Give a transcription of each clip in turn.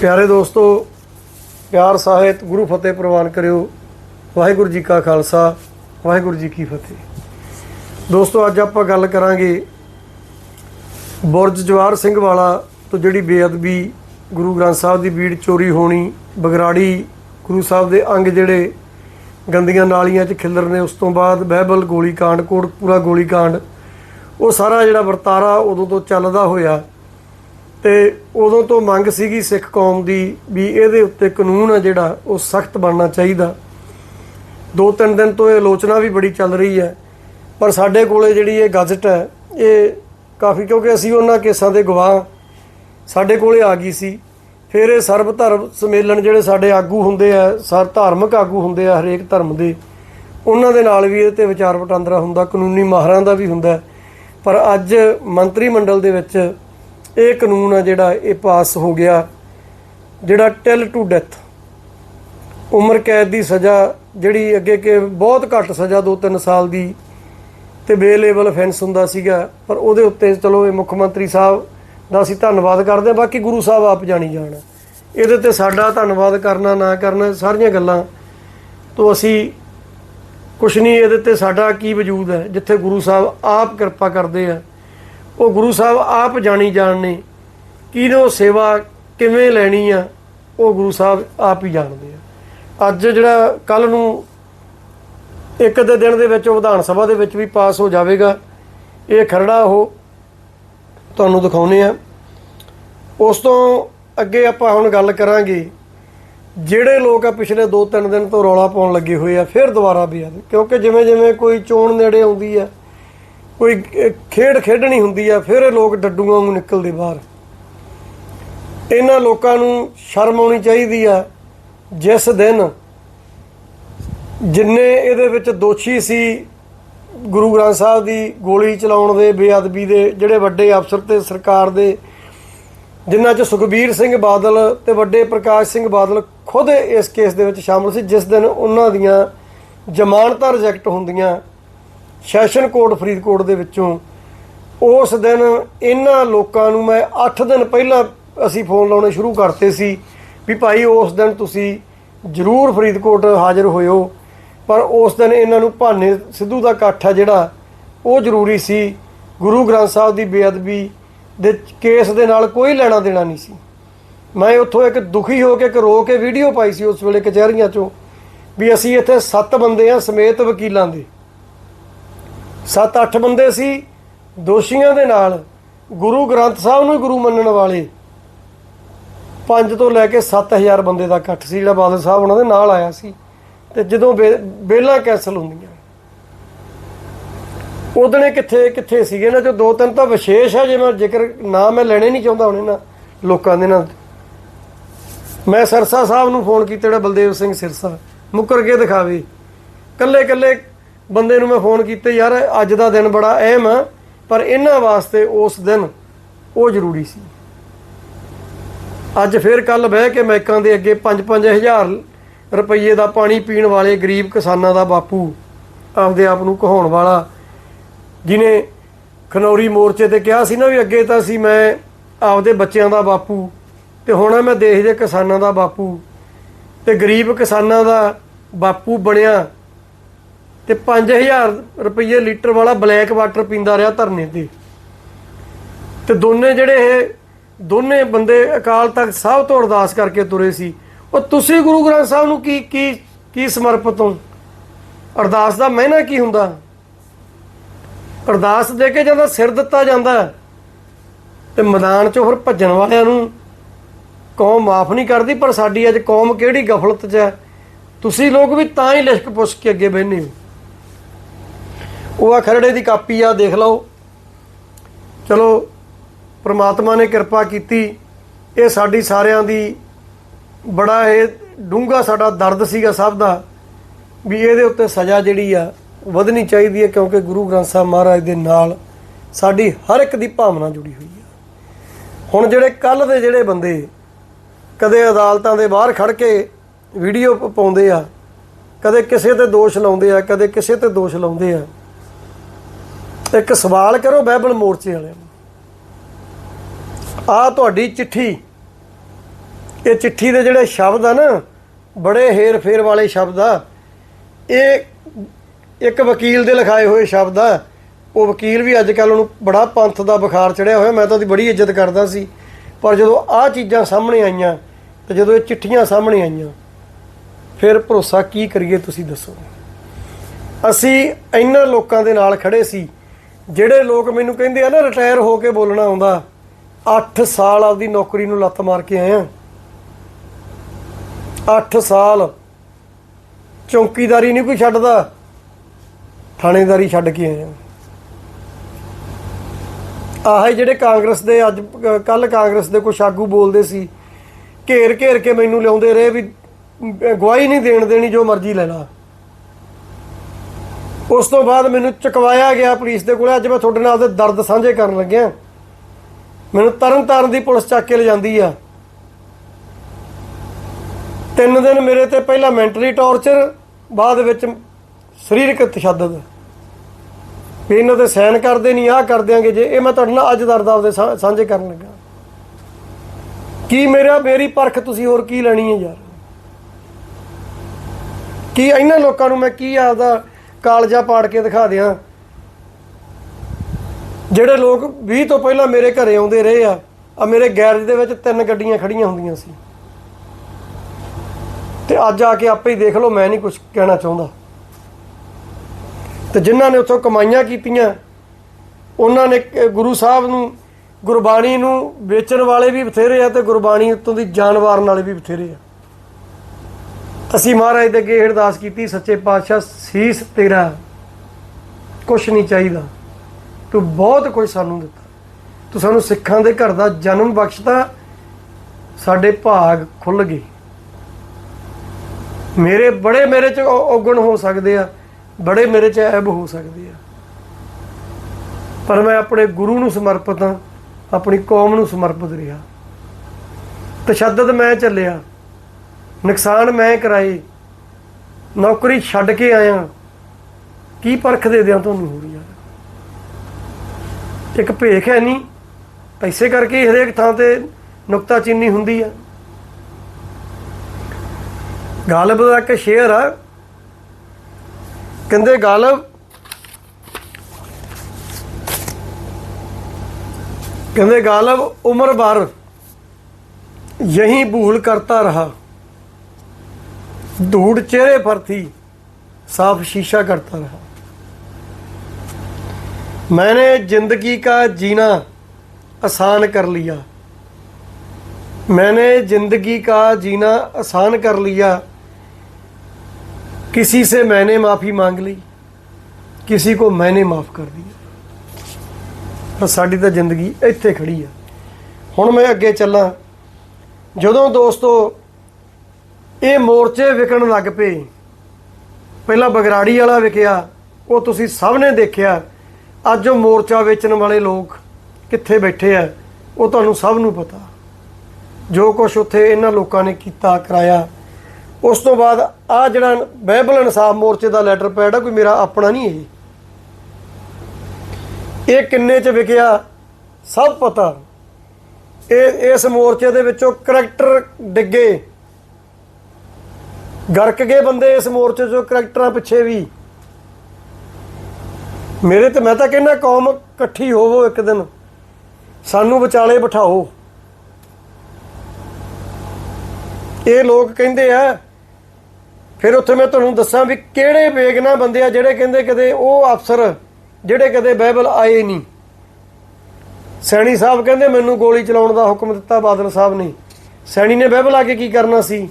ਪਿਆਰੇ ਦੋਸਤੋ, ਪਿਆਰ ਸਾਹਿਤ, ਗੁਰੂ ਫਤਿਹ ਪ੍ਰਵਾਨ ਕਰਿਓ। ਵਾਹਿਗੁਰੂ ਜੀ ਕਾ ਖਾਲਸਾ, ਵਾਹਿਗੁਰੂ ਜੀ ਕੀ ਫਤਿਹ। ਦੋਸਤੋ, ਅੱਜ ਆਪਾਂ ਗੱਲ ਕਰਾਂਗੇ ਬੁਰਜ ਜਵਾਰ ਸਿੰਘ ਵਾਲਾ ਤੋਂ ਜਿਹੜੀ ਬੇਅਦਬੀ, ਗੁਰੂ ਗ੍ਰੰਥ ਸਾਹਿਬ ਦੀ ਬੀੜ ਚੋਰੀ ਹੋਣੀ, ਬਗਰਾੜੀ, ਗੁਰੂ ਸਾਹਿਬ ਦੇ ਅੰਗ ਜਿਹੜੇ ਗੰਦੀਆਂ ਨਾਲੀਆਂ 'ਚ ਖਿਲਰ ਨੇ, ਉਸ ਤੋਂ ਬਾਅਦ ਬਹਿਬਲ ਗੋਲੀ ਕਾਂਡ ਕੋਟਪੂਰਾ ਗੋਲੀ ਉਹ ਸਾਰਾ ਜਿਹੜਾ ਵਰਤਾਰਾ ਉਦੋਂ ਤੋਂ ਚੱਲਦਾ ਹੋਇਆ। ਤੇ ਉਦੋਂ ਤੋਂ ਮੰਗ ਸੀਗੀ ਸਿੱਖ ਕੌਮ ਦੀ ਵੀ ਇਹਦੇ ਉੱਤੇ ਕਾਨੂੰਨ ਆ ਜਿਹੜਾ, ਉਹ ਸਖਤ ਬਣਨਾ ਚਾਹੀਦਾ। ਦੋ ਤਿੰਨ ਦਿਨ ਤੋਂ ਇਹ ਆਲੋਚਨਾ ਵੀ ਬੜੀ ਚੱਲ ਰਹੀ ਹੈ। ਪਰ ਸਾਡੇ ਕੋਲੇ ਜਿਹੜੀ ਇਹ ਗਜ਼ਟ ਹੈ, ਇਹ ਕਾਫੀ ਕਿਉਂਕਿ ਅਸੀਂ ਉਹਨਾਂ ਕੇਸਾਂ ਦੇ ਗਵਾਹ ਸਾਡੇ ਕੋਲੇ ਆ ਗਈ ਸੀ। ਫਿਰ ਇਹ ਸਰਬ ਧਰਮ ਸੰਮੇਲਨ ਜਿਹੜੇ ਸਾਡੇ ਆਗੂ ਹੁੰਦੇ ਆ, ਸਰ ਧਾਰਮਿਕ ਆਗੂ ਹੁੰਦੇ ਆ ਹਰੇਕ ਧਰਮ ਦੇ, ਉਹਨਾਂ ਦੇ ਨਾਲ ਵੀ ਇਹਦੇ ਤੇ ਵਿਚਾਰ ਵਟਾਂਦਰਾ ਹੁੰਦਾ, ਕਾਨੂੰਨੀ ਮਾਹਰਾਂ ਦਾ ਵੀ ਹੁੰਦਾ। ਪਰ ਅੱਜ ਮੰਤਰੀ ਮੰਡਲ ਦੇ ਵਿੱਚ ਇਹ ਕਾਨੂੰਨ ਆ ਜਿਹੜਾ ਇਹ ਪਾਸ ਹੋ ਗਿਆ, ਜਿਹੜਾ ਟਿਲ ਟੂ ਡੈਥ ਉਮਰ ਕੈਦ ਦੀ ਸਜ਼ਾ ਜਿਹੜੀ ਅੱਗੇ ਕਿ ਬਹੁਤ ਘੱਟ ਸਜ਼ਾ 2-3 ਸਾਲ ਦੀ, ਤੇ ਬੇਲੇਬਲ ਅਫੈਂਸ ਹੁੰਦਾ ਸੀਗਾ, ਪਰ ਉਹਦੇ ਉੱਤੇ ਚਲੋ ਇਹ ਮੁੱਖ ਮੰਤਰੀ ਸਾਹਿਬ ਦਾ ਅਸੀਂ ਧੰਨਵਾਦ ਕਰਦੇ ਹਾਂ, ਬਾਕੀ ਗੁਰੂ ਸਾਹਿਬ ਆਪ ਜਾਣੀ ਜਾਣ। ਇਹਦੇ ਤੇ ਸਾਡਾ ਧੰਨਵਾਦ ਕਰਨਾ ਨਾ ਕਰਨਾ, ਸਾਰੀਆਂ ਗੱਲਾਂ ਤੋਂ ਅਸੀਂ ਕੁਛ ਨਹੀਂ, ਇਹਦੇ ਤੇ ਸਾਡਾ ਕੀ ਵਜੂਦ ਹੈ, ਜਿੱਥੇ ਗੁਰੂ ਸਾਹਿਬ ਆਪ ਕਿਰਪਾ ਕਰਦੇ ਆ। ਉਹ ਗੁਰੂ ਸਾਹਿਬ ਆਪ ਜਾਣੀ ਜਾਣ ਨੇ ਕਿਹਨੂੰ ਸੇਵਾ ਕਿਵੇਂ ਲੈਣੀ ਆ, ਉਹ ਗੁਰੂ ਸਾਹਿਬ ਆਪ ਹੀ ਜਾਣਦੇ ਆ। ਅੱਜ ਜਿਹੜਾ ਕੱਲ ਨੂੰ ਇੱਕ ਦੇ ਦਿਨ ਦੇ ਵਿੱਚ ਉਹ ਵਿਧਾਨ ਸਭਾ ਦੇ ਵਿੱਚ ਵੀ ਪਾਸ ਹੋ ਜਾਵੇਗਾ, ਇਹ ਖਰੜਾ ਉਹ ਤੁਹਾਨੂੰ ਦਿਖਾਉਨੇ ਆ। ਉਸ ਤੋਂ ਅੱਗੇ ਆਪਾਂ ਹੁਣ ਗੱਲ ਕਰਾਂਗੇ, ਜਿਹੜੇ ਲੋਕ ਆ ਪਿਛਲੇ 2-3 ਦਿਨ ਤੋਂ ਰੌਲਾ ਪਾਉਣ ਲੱਗੇ ਹੋਏ ਆ, ਫਿਰ ਦੁਬਾਰਾ ਵੀ ਆ। ਕਿਉਂਕਿ ਜਿਵੇਂ ਜਿਵੇਂ ਕੋਈ ਚੋਣ ਨੇੜੇ ਆਉਂਦੀ ਆ ਕੋਈ ਖੇਡ ਖੇਡਣੀ ਹੁੰਦੀ ਆ, ਫਿਰ ਇਹ ਲੋਕ ਡੱਡੂਆਂ ਵਾਂਗੂ ਨਿਕਲਦੇ ਬਾਹਰ। ਇਹਨਾਂ ਲੋਕਾਂ ਨੂੰ ਸ਼ਰਮ ਆਉਣੀ ਚਾਹੀਦੀ ਆ, ਜਿਸ ਦਿਨ ਜਿੰਨੇ ਇਹਦੇ ਵਿੱਚ ਦੋਸ਼ੀ ਸੀ, ਗੁਰੂ ਗ੍ਰੰਥ ਸਾਹਿਬ ਦੀ ਗੋਲੀ ਚਲਾਉਣ ਦੇ, ਬੇਅਦਬੀ ਦੇ, ਜਿਹੜੇ ਵੱਡੇ ਅਫਸਰ ਤੇ ਸਰਕਾਰ ਦੇ, ਜਿਨ੍ਹਾਂ 'ਚ ਸੁਖਬੀਰ ਸਿੰਘ ਬਾਦਲ ਤੇ ਵੱਡੇ ਪ੍ਰਕਾਸ਼ ਸਿੰਘ ਬਾਦਲ ਖੁਦ ਇਸ ਕੇਸ ਦੇ ਵਿੱਚ ਸ਼ਾਮਲ ਸੀ, ਜਿਸ ਦਿਨ ਉਹਨਾਂ ਦੀਆਂ ਜ਼ਮਾਨਤਾਂ ਰਿਜੈਕਟ ਹੁੰਦੀਆਂ। ਸੈਸ਼ਨ ਕੋਰਟ ਫਰੀਦਕੋਟ ਦੇ ਵਿੱਚੋਂ। ਉਸ ਦਿਨ ਇਹਨਾਂ ਲੋਕਾਂ ਨੂੰ ਮੈਂ 8 ਦਿਨ ਪਹਿਲਾਂ ਅਸੀਂ ਫੋਨ ਲਾਉਣੇ ਸ਼ੁਰੂ ਕਰਤੇ ਸੀ ਵੀ ਭਾਈ ਉਸ ਦਿਨ ਤੁਸੀਂ ਜ਼ਰੂਰ ਫਰੀਦਕੋਟ ਹਾਜ਼ਰ ਹੋਇਓ, ਪਰ ਉਸ ਦਿਨ ਇਹਨਾਂ ਨੂੰ ਭਾਨੇ ਸਿੱਧੂ ਦਾ ਇਕੱਠ ਹੈ ਜਿਹੜਾ, ਉਹ ਜ਼ਰੂਰੀ ਸੀ। ਗੁਰੂ ਗ੍ਰੰਥ ਸਾਹਿਬ ਦੀ ਬੇਅਦਬੀ ਦੇ ਕੇਸ ਦੇ ਨਾਲ ਕੋਈ ਲੈਣਾ ਦੇਣਾ ਨਹੀਂ ਸੀ। ਮੈਂ ਉੱਥੋਂ ਇੱਕ ਦੁਖੀ ਹੋ ਕੇ ਇੱਕ ਰੋ ਕੇ ਵੀਡੀਓ ਪਾਈ ਸੀ ਉਸ ਵੇਲੇ ਕਚਹਿਰੀਆਂ 'ਚੋਂ, ਵੀ ਅਸੀਂ ਇੱਥੇ 7 ਬੰਦੇ ਆ ਸਮੇਤ ਵਕੀਲਾਂ ਦੇ। 7-8 ਬੰਦੇ ਸੀ, ਦੋਸ਼ੀਆਂ ਦੇ ਨਾਲ, ਗੁਰੂ ਗ੍ਰੰਥ ਸਾਹਿਬ ਨੂੰ ਗੁਰੂ ਮੰਨਣ ਵਾਲੇ। 5 ਤੋਂ ਲੈ ਕੇ 7000 ਬੰਦੇ ਦਾ ਇਕੱਠ ਸੀ, ਜਿਹੜਾ ਬਾਦਲ ਸਾਹਿਬ ਉਹਨਾਂ ਦੇ ਨਾਲ ਆਇਆ ਸੀ। ਤੇ ਜਦੋਂ ਬੇਲਾਂ ਕੈਨਸਲ ਹੁੰਦੀਆਂ। ਉਹਦਨੇ ਕਿੱਥੇ ਕਿੱਥੇ ਸੀਗੇ ਨਾ, ਜੋ ਦੋ ਤਿੰਨ ਤਾਂ ਵਿਸ਼ੇਸ਼ ਹੈ ਜੇ ਮੈਂ ਜ਼ਿਕਰ, ਨਾ ਮੈਂ ਲੈਣੇ ਨਹੀਂ ਚਾਹੁੰਦਾ ਹੁਣ ਇਹਨਾਂ ਲੋਕਾਂ ਦੇ ਨਾਲ। ਮੈਂ ਸਰਸਾ ਸਾਹਿਬ ਨੂੰ ਫੋਨ ਕੀਤਾ, ਜਿਹੜਾ ਬਲਦੇਵ ਸਿੰਘ ਸਿਰਸਾ। ਮੁੱਕਰ ਕੇ ਦਿਖਾਵੇ। ਕੱਲੇ ਕੱਲੇ ਬੰਦੇ ਨੂੰ ਮੈਂ ਫੋਨ ਕੀਤੇ, ਯਾਰ, ਅੱਜ ਦਾ ਦਿਨ ਬੜਾ ਅਹਿਮ ਆ, ਪਰ ਇਹਨਾਂ ਵਾਸਤੇ ਉਸ ਦਿਨ ਉਹ ਜ਼ਰੂਰੀ ਸੀ। ਅੱਜ ਫਿਰ ਕੱਲ ਬਹਿ ਕੇ ਮੈਕਾਂ ਦੇ ਅੱਗੇ 5-5000 ਰੁਪਏ ਦਾ ਪਾਣੀ ਪੀਣ ਵਾਲੇ ਗਰੀਬ ਕਿਸਾਨਾਂ ਦਾ ਬਾਪੂ, ਆਪਦੇ ਆਪ ਨੂੰ ਕਹਾਉਣ ਵਾਲਾ, ਜਿਨੇ ਖਨੌਰੀ ਮੋਰਚੇ ਤੇ ਕਿਹਾ ਸੀ ਨਾ ਵੀ ਅੱਗੇ ਤਾਂ ਸੀ ਮੈਂ ਆਪਦੇ ਬੱਚਿਆਂ ਦਾ ਬਾਪੂ ਤੇ ਹੁਣ ਮੈਂ ਦੇਸ਼ ਦੇ ਕਿਸਾਨਾਂ ਦਾ ਬਾਪੂ ਤੇ ਗਰੀਬ ਕਿਸਾਨਾਂ ਦਾ ਬਾਪੂ ਬਣਿਆ। ਤੇ 5000 ਰੁਪਏ ਲੀਟਰ ਵਾਲਾ ਬਲੈਕ ਵਾਟਰ ਪੀਂਦਾ ਰਿਹਾ ਧਰਨੇ ਤੇ। ਤੇ ਦੋਨੇ ਜਿਹੜੇ ਇਹ ਦੋਨੇ ਬੰਦੇ ਅਕਾਲ ਤਖਤ ਸਾਹਿਬ ਤੋਂ ਅਰਦਾਸ ਕਰਕੇ ਤੁਰੇ ਸੀ। ਉਹ ਤੁਸੀਂ ਗੁਰੂ ਗ੍ਰੰਥ ਸਾਹਿਬ ਨੂੰ ਕੀ ਕੀ ਕੀ ਸਮਰਪਿਤ ਹੋ? ਅਰਦਾਸ ਦਾ ਮਹਿਨਾ ਕੀ ਹੁੰਦਾ? ਅਰਦਾਸ ਦੇ ਕੇ ਜਾਂਦਾ ਸਿਰ ਦਿੱਤਾ ਜਾਂਦਾ ਹੈ। ਤੇ ਮੈਦਾਨ 'ਚੋਂ ਫਿਰ ਭੱਜਣ ਵਾਲਿਆਂ ਨੂੰ ਕੌਮ ਮਾਫ ਨਹੀਂ ਕਰਦੀ, ਪਰ ਸਾਡੀ ਅੱਜ ਕੌਮ ਕਿਹੜੀ ਗਫਲਤ 'ਚ ਹੈ? ਤੁਸੀਂ ਲੋਕ ਵੀ ਤਾਂ ਹੀ ਲਿਸ਼ਕ ਪੁੱਛ ਕੇ ਅੱਗੇ ਬਹਿੰਦੇ ਹੋ। ਉਹ ਆ ਖਰੜੇ ਦੀ ਕਾਪੀ ਆ, ਦੇਖ ਲਓ। ਚਲੋ, ਪ੍ਰਮਾਤਮਾ ਨੇ ਕਿਰਪਾ ਕੀਤੀ। ਇਹ ਸਾਡੀ ਸਾਰਿਆਂ ਦੀ ਬੜਾ ਇਹ ਡੂੰਘਾ ਸਾਡਾ ਦਰਦ ਸੀਗਾ ਸਭ ਦਾ, ਵੀ ਇਹਦੇ ਉੱਤੇ ਸਜ਼ਾ ਜਿਹੜੀ ਆ, ਵਧਣੀ ਚਾਹੀਦੀ ਹੈ ਕਿਉਂਕਿ ਗੁਰੂ ਗ੍ਰੰਥ ਸਾਹਿਬ ਮਹਾਰਾਜ ਦੇ ਨਾਲ ਸਾਡੀ ਹਰ ਇੱਕ ਦੀ ਭਾਵਨਾ ਜੁੜੀ ਹੋਈ ਹੈ ਹੁਣ ਜਿਹੜੇ ਕੱਲ ਦੇ ਜਿਹੜੇ ਬੰਦੇ ਕਦੇ ਅਦਾਲਤਾਂ ਦੇ ਬਾਹਰ ਖੜ ਕੇ ਵੀਡੀਓ ਪਾਉਂਦੇ ਆ, ਕਦੇ ਕਿਸੇ ਤੇ ਦੋਸ਼ ਲਾਉਂਦੇ ਆ, ਕਦੇ ਕਿਸੇ ਤੇ ਦੋਸ਼ ਲਾਉਂਦੇ ਆ ਇੱਕ ਸਵਾਲ ਕਰੋ ਬਾਈਬਲ ਮੋਰਚੇ ਵਾਲਿਆਂ ਨੂੰ। ਆ ਤੁਹਾਡੀ ਚਿੱਠੀ। ਇਹ ਚਿੱਠੀ ਦੇ ਜਿਹੜੇ ਸ਼ਬਦ ਆ ਨਾ, ਬੜੇ ਹੇਰ ਫੇਰ ਵਾਲੇ ਸ਼ਬਦ ਆ। ਇਹ ਇੱਕ ਵਕੀਲ ਦੇ ਲਿਖਾਏ ਹੋਏ ਸ਼ਬਦ ਆ। ਉਹ ਵਕੀਲ ਵੀ ਅੱਜ ਕੱਲ ਉਹਨੂੰ ਬੜਾ ਪੰਥ ਦਾ ਬੁਖਾਰ ਚੜਿਆ ਹੋਇਆ, ਮੈਂ ਤਾਂ ਉਹਦੀ ਬੜੀ ਇੱਜ਼ਤ ਕਰਦਾ ਸੀ। ਪਰ ਜਦੋਂ ਆਹ ਚੀਜ਼ਾਂ ਸਾਹਮਣੇ ਆਈਆਂ, ਤੇ ਜਦੋਂ ਇਹ ਚਿੱਠੀਆਂ ਸਾਹਮਣੇ ਆਈਆਂ, ਫਿਰ ਭਰੋਸਾ ਕੀ ਕਰੀਏ ਤੁਸੀਂ ਦੱਸੋ। ਅਸੀਂ ਇਹਨਾਂ ਲੋਕਾਂ ਦੇ ਨਾਲ ਖੜੇ ਸੀ। ਜਿਹੜੇ ਲੋਕ ਮੈਨੂੰ ਕਹਿੰਦੇ ਆ ਨਾ ਰਿਟਾਇਰ ਹੋ ਕੇ ਬੋਲਣਾ ਆਉਂਦਾ 8 ਸਾਲ ਆਪਦੀ ਨੌਕਰੀ ਨੂੰ ਲੱਤ ਮਾਰ ਕੇ ਆਏ ਆ। 8 ਸਾਲ ਚੌਕੀਦਾਰੀ ਨਹੀਂ ਕੋਈ ਛੱਡਦਾ ਥਾਣੇਦਾਰੀ ਛੱਡ ਕੇ ਆਇਆ ਆ। ਆਹ ਜਿਹੜੇ ਕਾਂਗਰਸ ਦੇ ਅੱਜ ਕੱਲ ਕਾਂਗਰਸ ਦੇ ਕੁਝ ਆਗੂ ਬੋਲਦੇ ਸੀ ਘੇਰ ਘੇਰ ਕੇ ਮੈਨੂੰ ਲਿਆਉਂਦੇ ਰਹੇ ਵੀ ਅਮ, ਗਵਾਹੀ ਨਹੀਂ ਦੇਣ ਦੇਣੀ ਜੋ ਮਰਜ਼ੀ ਲੈ ਲਾ। ਉਸ ਤੋਂ ਬਾਅਦ ਮੈਨੂੰ ਚੁਕਵਾਇਆ ਗਿਆ ਪੁਲਿਸ ਦੇ ਕੋਲ। ਅੱਜ ਮੈਂ ਤੁਹਾਡੇ ਨਾਲ ਦੇ ਦਰਦ ਸਾਂਝੇ ਕਰਨ ਲੱਗਿਆ। ਮੈਨੂੰ ਤਰਨ ਤਾਰਨ ਦੀ ਪੁਲਿਸ ਚੱਕ ਕੇ ਲਿਜਾਂਦੀ ਆ। ਤਿੰਨ ਦਿਨ ਮੇਰੇ ਤੇ ਪਹਿਲਾਂ ਮੈਂਟਲੀ ਟੌਰਚਰ, ਬਾਅਦ ਵਿੱਚ ਸਰੀਰਕ ਤਸ਼ੱਦਦ। ਵੀ ਇਹਨਾਂ ਤੇ ਸਾਈਨ ਕਰਦੇ ਨਹੀਂ, ਆਹ ਕਰ ਦਿਆਂਗੇ ਜੇ। ਇਹ ਮੈਂ ਤੁਹਾਡੇ ਨਾਲ ਅੱਜ ਦਰਦ ਆਪਦੇ ਸਾ- ਸਾਂਝੇ ਕਰਨ ਲੱਗਾ। ਕੀ ਮੇਰਾ, ਮੇਰੀ ਪਰਖ ਤੁਸੀਂ ਹੋਰ ਕੀ ਲੈਣੀ ਹੈ ਯਾਰ? ਕੀ ਇਹਨਾਂ ਲੋਕਾਂ ਨੂੰ ਮੈਂ ਕੀ ਆਪਦਾ ਕਾਲਜਾ ਪਾੜ ਕੇ ਦਿਖਾ ਦਿਆਂ। ਜਿਹੜੇ ਲੋਕ 20 ਤੋਂ ਪਹਿਲਾਂ ਮੇਰੇ ਘਰੇ ਆਉਂਦੇ ਰਹੇ ਆ ਆ ਮੇਰੇ ਗੈਰੇਜ ਦੇ ਵਿੱਚ ਤਿੰਨ ਗੱਡੀਆਂ ਖੜੀਆਂ ਹੁੰਦੀਆਂ ਸੀ। ਤੇ ਅੱਜ ਆ ਕੇ ਆਪੇ ਹੀ ਦੇਖ ਲਓ, ਮੈਂ ਨਹੀਂ ਕੁਝ ਕਹਿਣਾ ਚਾਹੁੰਦਾ। ਤੇ ਜਿਨ੍ਹਾਂ ਨੇ ਉੱਥੋਂ ਕਮਾਈਆਂ ਕੀਤੀਆਂ, ਉਹਨਾਂ ਨੇ ਗੁਰੂ ਸਾਹਿਬ ਨੂੰ, ਗੁਰਬਾਣੀ ਨੂੰ ਵੇਚਣ ਵਾਲੇ ਵੀ ਬਥੇਰੇ ਆ ਤੇ ਗੁਰਬਾਣੀ ਉੱਤੋਂ ਦੀ ਜਾਨ ਵਾਰਨ ਵਾਲੇ ਵੀ ਬਥੇਰੇ ਆ। ਅਸੀਂ ਮਹਾਰਾਜ ਦੇ ਅੱਗੇ ਅਰਦਾਸ ਕੀਤੀ, ਸੱਚੇ ਪਾਤਸ਼ਾਹ, ਸੀਸ ਤੇਰਾ ਕੁਛ ਨਹੀਂ ਚਾਹੀਦਾ। ਤੂੰ ਬਹੁਤ ਕੁਝ ਸਾਨੂੰ ਦਿੱਤਾ। ਤੂੰ ਸਾਨੂੰ ਸਿੱਖਾਂ ਦੇ ਘਰ ਦਾ ਜਨਮ ਬਖਸ਼ਤਾ। ਸਾਡੇ ਭਾਗ ਖੁੱਲ ਗਏ। ਮੇਰੇ, ਬੜੇ ਮੇਰੇ ਚ ਔ- ਔਗਣ ਹੋ ਸਕਦੇ ਆ, ਬੜੇ ਮੇਰੇ ਚ ਐਬ ਹੋ ਸਕਦੇ ਆ। ਪਰ ਮੈਂ ਆਪਣੇ ਗੁਰੂ ਨੂੰ ਸਮਰਪਿਤ ਹਾਂ, ਆਪਣੀ ਕੌਮ ਨੂੰ ਸਮਰਪਿਤ ਰਿਹਾ। ਤਸ਼ੱਦਦ ਮੈਂ ਚੱਲਿਆ। ਨੁਕਸਾਨ ਮੈਂ ਕਰਾਏ, ਨੌਕਰੀ ਛੱਡ ਕੇ ਆਇਆ। ਕੀ ਪਰਖ ਦੇ ਦਿਆਂ ਤੁਹਾਨੂੰ ਹੋ ਰਹੀ ਯਾਰ? ਇੱਕ ਭੇਖ ਹੈ ਨਹੀਂ, ਪੈਸੇ ਕਰਕੇ ਹਰੇਕ ਥਾਂ ਤੇ ਨੁਕਤਾ ਚੀਨੀ ਹੁੰਦੀ ਹੈ ਗਾਲਬ ਦਾ ਇੱਕ ਸ਼ੇਅਰ ਆ। ਕਹਿੰਦੇ, ਗਾਲਬ ਕਹਿੰਦੇ, ਗਾਲਬ ਉਮਰ ਭਰ ਯਹੀ ਭੂਲ ਕਰਤਾ ਰਹਾ। धूड़ चेहरे पर थी साफ शीशा करता रहा मैंने जिंदगी का जीना आसान कर लिया मैंने जिंदगी का जीना आसान कर लिया किसी से मैंने माफ़ी मांग ली किसी को मैंने माफ़ कर दिया ਬਸ ਸਾਡੀ ਤਾਂ ਜ਼ਿੰਦਗੀ ਇੱਥੇ ਖੜੀ ਆ ਹੁਣ ਮੈਂ ਅੱਗੇ ਚੱਲਾਂ ਜਦੋਂ ਦੋਸਤੋ ਇਹ ਮੋਰਚੇ ਵਿਕਣ ਲੱਗ ਪਏ। ਪਹਿਲਾਂ ਬਗਰਾੜੀ ਵਾਲਾ ਵਿਕਿਆ, ਉਹ ਤੁਸੀਂ ਸਭ ਨੇ ਦੇਖਿਆ। ਅੱਜ ਉਹ ਮੋਰਚਾ ਵੇਚਣ ਵਾਲੇ ਲੋਕ ਕਿੱਥੇ ਬੈਠੇ ਆ, ਉਹ ਤੁਹਾਨੂੰ ਸਭ ਨੂੰ ਪਤਾ। ਜੋ ਕੁਝ ਉੱਥੇ ਇਹਨਾਂ ਲੋਕਾਂ ਨੇ ਕੀਤਾ, ਕਰਾਇਆ, ਉਸ ਤੋਂ ਬਾਅਦ ਆ ਜਿਹੜਾ ਬਾਈਬਲ ਇਨਸਾਫ ਮੋਰਚੇ ਦਾ ਲੈਟਰ ਪੈਡ ਆ, ਕੋਈ ਮੇਰਾ ਆਪਣਾ ਨਹੀਂ ਇਹ। ਇਹ ਕਿੰਨੇ ਚ ਵਿਕਿਆ, ਸਭ ਪਤਾ। ਇਹ, ਇਸ ਮੋਰਚੇ ਦੇ ਵਿੱਚੋਂ ਕਰੈਕਟਰ ਡਿੱਗੇ। ਗਰਕ ਗਏ ਬੰਦੇ ਇਸ ਮੋਰਚੇ ਚੋਂ, ਕਰੈਕਟਰਾਂ ਪਿੱਛੇ ਵੀ। ਮੇਰੇ ਤੇ ਮੈਂ ਤਾਂ ਕਹਿੰਦਾ ਕੌਮ ਇਕੱਠੀ ਹੋਵੋ ਇੱਕ ਦਿਨ। ਸਾਨੂੰ ਵਿਚਾਲੇ ਬਿਠਾਓ। ਇਹ ਲੋਕ ਕਹਿੰਦੇ ਆ, ਫਿਰ ਉੱਥੇ ਮੈਂ ਤੁਹਾਨੂੰ ਦੱਸਾਂ ਵੀ ਕਿਹੜੇ ਬੇਗਨਾ ਬੰਦੇ ਆ ਜਿਹੜੇ ਕਹਿੰਦੇ ਕਦੇ ਉਹ ਅਫਸਰ, ਜਿਹੜੇ ਕਦੇ ਬਾਈਬਲ ਆਏ ਨਹੀਂ। ਸੈਣੀ ਸਾਹਿਬ ਕਹਿੰਦੇ, ਮੈਨੂੰ ਗੋਲੀ ਚਲਾਉਣ ਦਾ ਹੁਕਮ ਦਿੱਤਾ, ਬਾਦਲ ਸਾਹਿਬ ਨੇ। ਸੈਣੀ ਨੇ ਬਾਈਬਲ ਆ ਕੇ ਕੀ ਕਰਨਾ ਸੀ?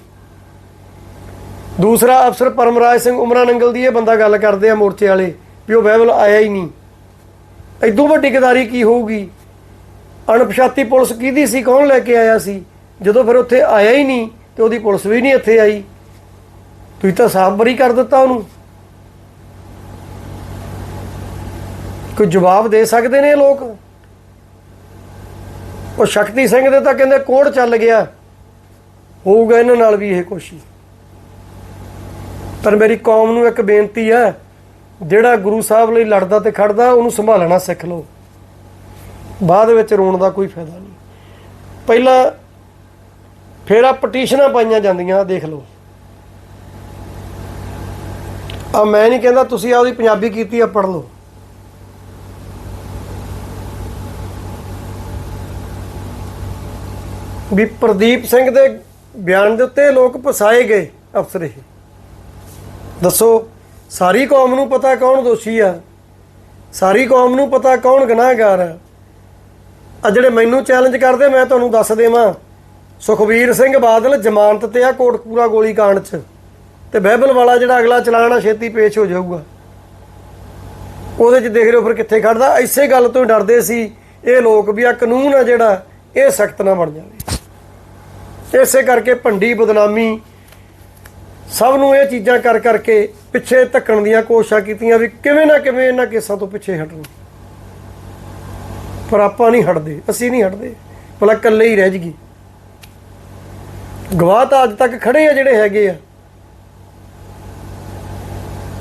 ਦੂਸਰਾ ਅਫਸਰ ਪਰਮਰਾਜ ਸਿੰਘ ਉਮਰਾ ਨੰਗਲ ਦੀ ਇਹ ਬੰਦਾ ਗੱਲ ਕਰਦੇ ਆ ਮੋਰਚੇ ਵਾਲੇ ਵੀ ਉਹ ਬਾਈਬਲ ਆਇਆ ਹੀ ਨਹੀਂ। ਐਦੋਂ ਵੱਡੀ ਗਦਾਰੀ ਕੀ ਹੋਊਗੀ? ਅਣਪਛਾਤੀ ਪੁਲਿਸ ਕਿਹਦੀ ਸੀ? ਕੌਣ ਲੈ ਕੇ ਆਇਆ ਸੀ? ਜਦੋਂ ਫਿਰ ਉੱਥੇ ਆਇਆ ਹੀ ਨਹੀਂ, ਤੇ ਉਹਦੀ ਪੁਲਿਸ ਵੀ ਨਹੀਂ ਇੱਥੇ ਆਈ। ਤੁਸੀਂ ਤਾਂ ਸਾਫ਼ ਬਰੀ ਕਰ ਦਿੱਤਾ ਉਹਨੂੰ। ਕੋਈ ਜਵਾਬ ਦੇ ਸਕਦੇ ਨੇ ਲੋਕ? ਉਹ ਸ਼ਕਤੀ ਸਿੰਘ ਦੇ ਤਾਂ ਕਹਿੰਦੇ ਕੋੜ ਚੱਲ ਗਿਆ। ਹੋਊਗਾ ਇਹਨਾਂ ਨਾਲ ਵੀ ਇਹ ਕੋਸ਼ਿਸ਼। ਪਰ ਮੇਰੀ ਕੌਮ ਨੂੰ ਇੱਕ ਬੇਨਤੀ ਹੈ, ਜਿਹੜਾ ਗੁਰੂ ਸਾਹਿਬ ਲਈ ਲੜਦਾ ਤੇ ਖੜਦਾ, ਉਹਨੂੰ ਸੰਭਾਲਣਾ ਸਿੱਖ ਲਓ। ਬਾਅਦ ਵਿੱਚ ਰੋਣ ਦਾ ਕੋਈ ਫਾਇਦਾ ਨਹੀਂ। ਪਹਿਲਾਂ ਫਿਰ ਆ ਪਟੀਸ਼ਨਾਂ ਪਾਈਆਂ ਜਾਂਦੀਆਂ ਦੇਖ ਲਓ। ਆ ਮੈਂ ਨਹੀਂ ਕਹਿੰਦਾ ਤੁਸੀਂ ਆ ਉਹਦੀ ਪੰਜਾਬੀ ਕੀਤੀ ਆ, ਪੜ੍ਹ ਲਓ। ਵੀ ਪ੍ਰਦੀਪ ਸਿੰਘ ਦੇ ਬਿਆਨ ਦੇ ਉੱਤੇ ਲੋਕ ਫਸਾਏ ਗਏ ਅਫਸਰ ਇਹ। ਦੱਸੋ, ਸਾਰੀ ਕੌਮ ਨੂੰ ਪਤਾ ਕੌਣ ਦੋਸ਼ੀ ਆ? ਸਾਰੀ ਕੌਮ ਨੂੰ ਪਤਾ ਕੌਣ ਗੁਨਾਹਗਾਰ ਆ? ਆ ਜਿਹੜੇ ਮੈਨੂੰ ਚੈਲੰਜ ਕਰਦੇ, ਮੈਂ ਤੁਹਾਨੂੰ ਦੱਸ ਦੇਵਾਂ। ਸੁਖਬੀਰ ਸਿੰਘ ਬਾਦਲ ਜ਼ਮਾਨਤ ਤੇ ਆ ਕੋਟਕਪੂਰਾ ਗੋਲੀ ਕਾਂਡ 'ਚ। ਤੇ ਬਹਿਬਲ ਵਾਲਾ ਜਿਹੜਾ ਅਗਲਾ ਚਲਾਨ ਆ, ਛੇਤੀ ਪੇਸ਼ ਹੋ ਜਾਊਗਾ। ਉਹਦੇ 'ਚ ਦੇਖ ਰਹੇ ਹੋ ਫਿਰ ਕਿੱਥੇ ਖੜਦਾ। ਇਸੇ ਗੱਲ ਤੋਂ ਹੀ ਡਰਦੇ ਸੀ। ਇਹ ਲੋਕ ਵੀ ਆ, ਕਾਨੂੰਨ ਆ ਜਿਹੜਾ, ਇਹ ਸਖਤ ਨਾ ਬਣ ਜਾਵੇ। ਇਸੇ ਕਰਕੇ ਭੰਡੀ ਬਦਨਾਮੀ ਸਭ ਨੂੰ ਇਹ ਚੀਜ਼ਾਂ ਕਰ ਕਰਕੇ ਪਿੱਛੇ ਧੱਕਣ ਦੀਆਂ ਕੋਸ਼ਿਸ਼ਾਂ ਕੀਤੀਆਂ ਵੀ ਕਿਵੇਂ ਨਾ ਕਿਵੇਂ ਇਹਨਾਂ ਕੇਸਾਂ ਤੋਂ ਪਿੱਛੇ ਹਟਣ। ਪਰ ਆਪਾਂ ਨਹੀਂ ਹਟਦੇ, ਅਸੀਂ ਨਹੀਂ ਹਟਦੇ, ਭਲਾ ਇਕੱਲੇ ਹੀ ਰਹਿ ਜਗੀ ਗਵਾਹ ਤਾਂ ਅੱਜ ਤੱਕ ਖੜੇ ਆ ਜਿਹੜੇ ਹੈਗੇ ਆ।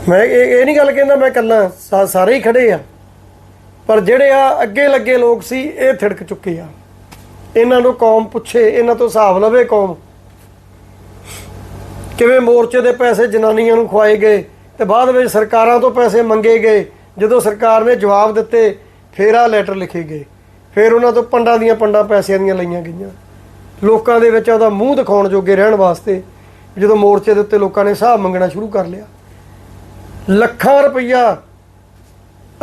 ਮੈਂ ਇਹ ਇਹ ਨਹੀਂ ਗੱਲ ਕਹਿੰਦਾ ਮੈਂ ਇਕੱਲਾ ਸਾਰੇ ਹੀ ਖੜੇ ਆ। ਪਰ ਜਿਹੜੇ ਆ ਅੱਗੇ ਲੱਗੇ ਲੋਕ ਸੀ, ਇਹ ਥਿੜਕ ਚੁੱਕੇ ਆ। ਇਹਨਾਂ ਨੂੰ ਕੌਮ ਪੁੱਛੇ, ਇਹਨਾਂ ਤੋਂ ਹਿਸਾਬ ਲਵੇ ਕੌਮ। ਕਿਵੇਂ ਮੋਰਚੇ ਦੇ ਪੈਸੇ ਜਨਾਨੀਆਂ ਨੂੰ ਖਵਾਏ ਗਏ ਤੇ ਬਾਅਦ ਵਿੱਚ ਸਰਕਾਰਾਂ ਤੋਂ ਪੈਸੇ ਮੰਗੇ ਗਏ? ਜਦੋਂ ਸਰਕਾਰ ਨੇ ਜਵਾਬ ਦਿੱਤੇ, ਫੇਰ ਆ ਲੈਟਰ ਲਿਖੇ ਗਏ। ਫਿਰ ਉਹਨਾਂ ਤੋਂ ਪੰਡਾਂ ਦੀਆਂ ਪੰਡਾਂ ਪੈਸਿਆਂ ਦੀਆਂ ਲਈਆਂ ਗਈਆਂ। ਲੋਕਾਂ ਦੇ ਵਿੱਚ ਉਹਦਾ ਮੂੰਹ ਦਿਖਾਉਣ ਜੋਗੇ ਰਹਿਣ ਵਾਸਤੇ ਜਦੋਂ ਮੋਰਚੇ ਦੇ ਉੱਤੇ ਲੋਕਾਂ ਨੇ ਹਿਸਾਬ ਮੰਗਣਾ ਸ਼ੁਰੂ ਕਰ ਲਿਆ। ਲੱਖਾਂ ਰੁਪਈਆ,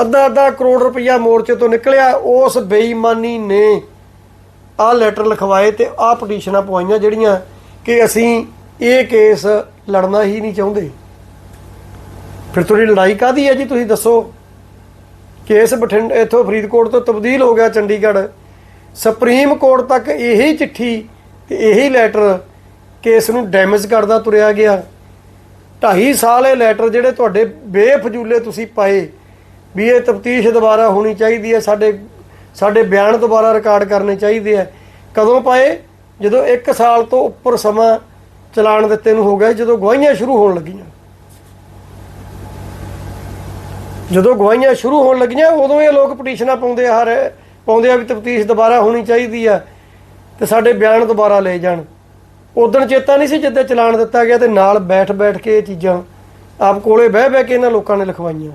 ਅੱਧਾ ਅੱਧਾ ਕਰੋੜ ਰੁਪਈਆ ਮੋਰਚੇ ਤੋਂ ਨਿਕਲਿਆ, ਉਸ ਬੇਈਮਾਨੀ ਨੇ ਆਹ ਲੈਟਰ ਲਿਖਵਾਏ ਤੇ ਆਹ ਪਟੀਸ਼ਨਾਂ ਪਵਾਈਆਂ ਜਿਹੜੀਆਂ ਕਿ ਅਸੀਂ ਇਹ ਕੇਸ ਲੜਨਾ ਹੀ ਨਹੀਂ ਚਾਹੁੰਦੇ। ਫਿਰ ਤੁਹਾਡੀ ਲੜਾਈ ਕਾਦੀ ਹੈ ਜੀ? ਤੁਸੀਂ ਦੱਸੋ। ਕੇਸ ਬਠਿੰਡ, ਇਥੋਂ ਫਰੀਦਕੋਟ ਤੋਂ ਤਬਦੀਲ ਹੋ ਗਿਆ ਚੰਡੀਗੜ੍ਹ। ਸੁਪਰੀਮ ਕੋਰਟ ਤੱਕ ਇਹੀ ਚਿੱਠੀ ਤੇ ਇਹੀ ਲੈਟਰ ਕੇਸ ਨੂੰ ਡੈਮੇਜ ਕਰਦਾ ਤੁਰਿਆ ਗਿਆ। ਢਾਈ ਸਾਲ ਇਹ ਲੈਟਰ ਜਿਹੜੇ ਤੁਹਾਡੇ ਬੇਫਜ਼ੂਲੇ ਤੁਸੀਂ ਪਾਏ ਵੀ ਇਹ ਤਫਤੀਸ਼ ਦੁਬਾਰਾ ਹੋਣੀ ਚਾਹੀਦੀ ਹੈ, ਸਾਡੇ ਸਾਡੇ ਬਿਆਨ ਦੁਬਾਰਾ ਰਿਕਾਰਡ ਕਰਨੇ ਚਾਹੀਦੇ ਆ ਕਦੋਂ ਪਾਏ? ਜਦੋਂ 1 ਸਾਲ ਤੋਂ ਉੱਪਰ ਸਮਾਂ ਚਲਾਣ ਦਿੱਤੇ ਨੂੰ ਹੋ ਗਿਆ ਜਦੋਂ ਗਵਾਹੀਆਂ ਸ਼ੁਰੂ ਹੋਣ ਲੱਗੀਆਂ। ਜਦੋਂ ਗਵਾਹੀਆਂ ਸ਼ੁਰੂ ਹੋਣ ਲੱਗੀਆਂ, ਉਦੋਂ ਇਹ ਲੋਕ ਪਟੀਸ਼ਨਾਂ ਪਾਉਂਦੇ ਆ, ਹਰ ਪਾਉਂਦੇ ਆ ਵੀ ਤਫਤੀਸ਼ ਦੁਬਾਰਾ ਹੋਣੀ ਚਾਹੀਦੀ ਆ ਤੇ ਸਾਡੇ ਬਿਆਨ ਦੁਬਾਰਾ ਲੈ ਜਾਣ। ਉਦੋਂ ਚੇਤਾ ਨਹੀਂ ਸੀ ਜਿੱਦਾਂ ਚਲਾਨ ਦਿੱਤਾ ਗਿਆ ਤੇ ਨਾਲ ਬੈਠ ਬੈਠ ਕੇ ਇਹ ਚੀਜ਼ਾਂ ਆਪ ਕੋਲੇ ਬਹਿ ਬਹਿ ਕੇ ਇਹਨਾਂ ਲੋਕਾਂ ਨੇ ਲਿਖਵਾਈਆਂ।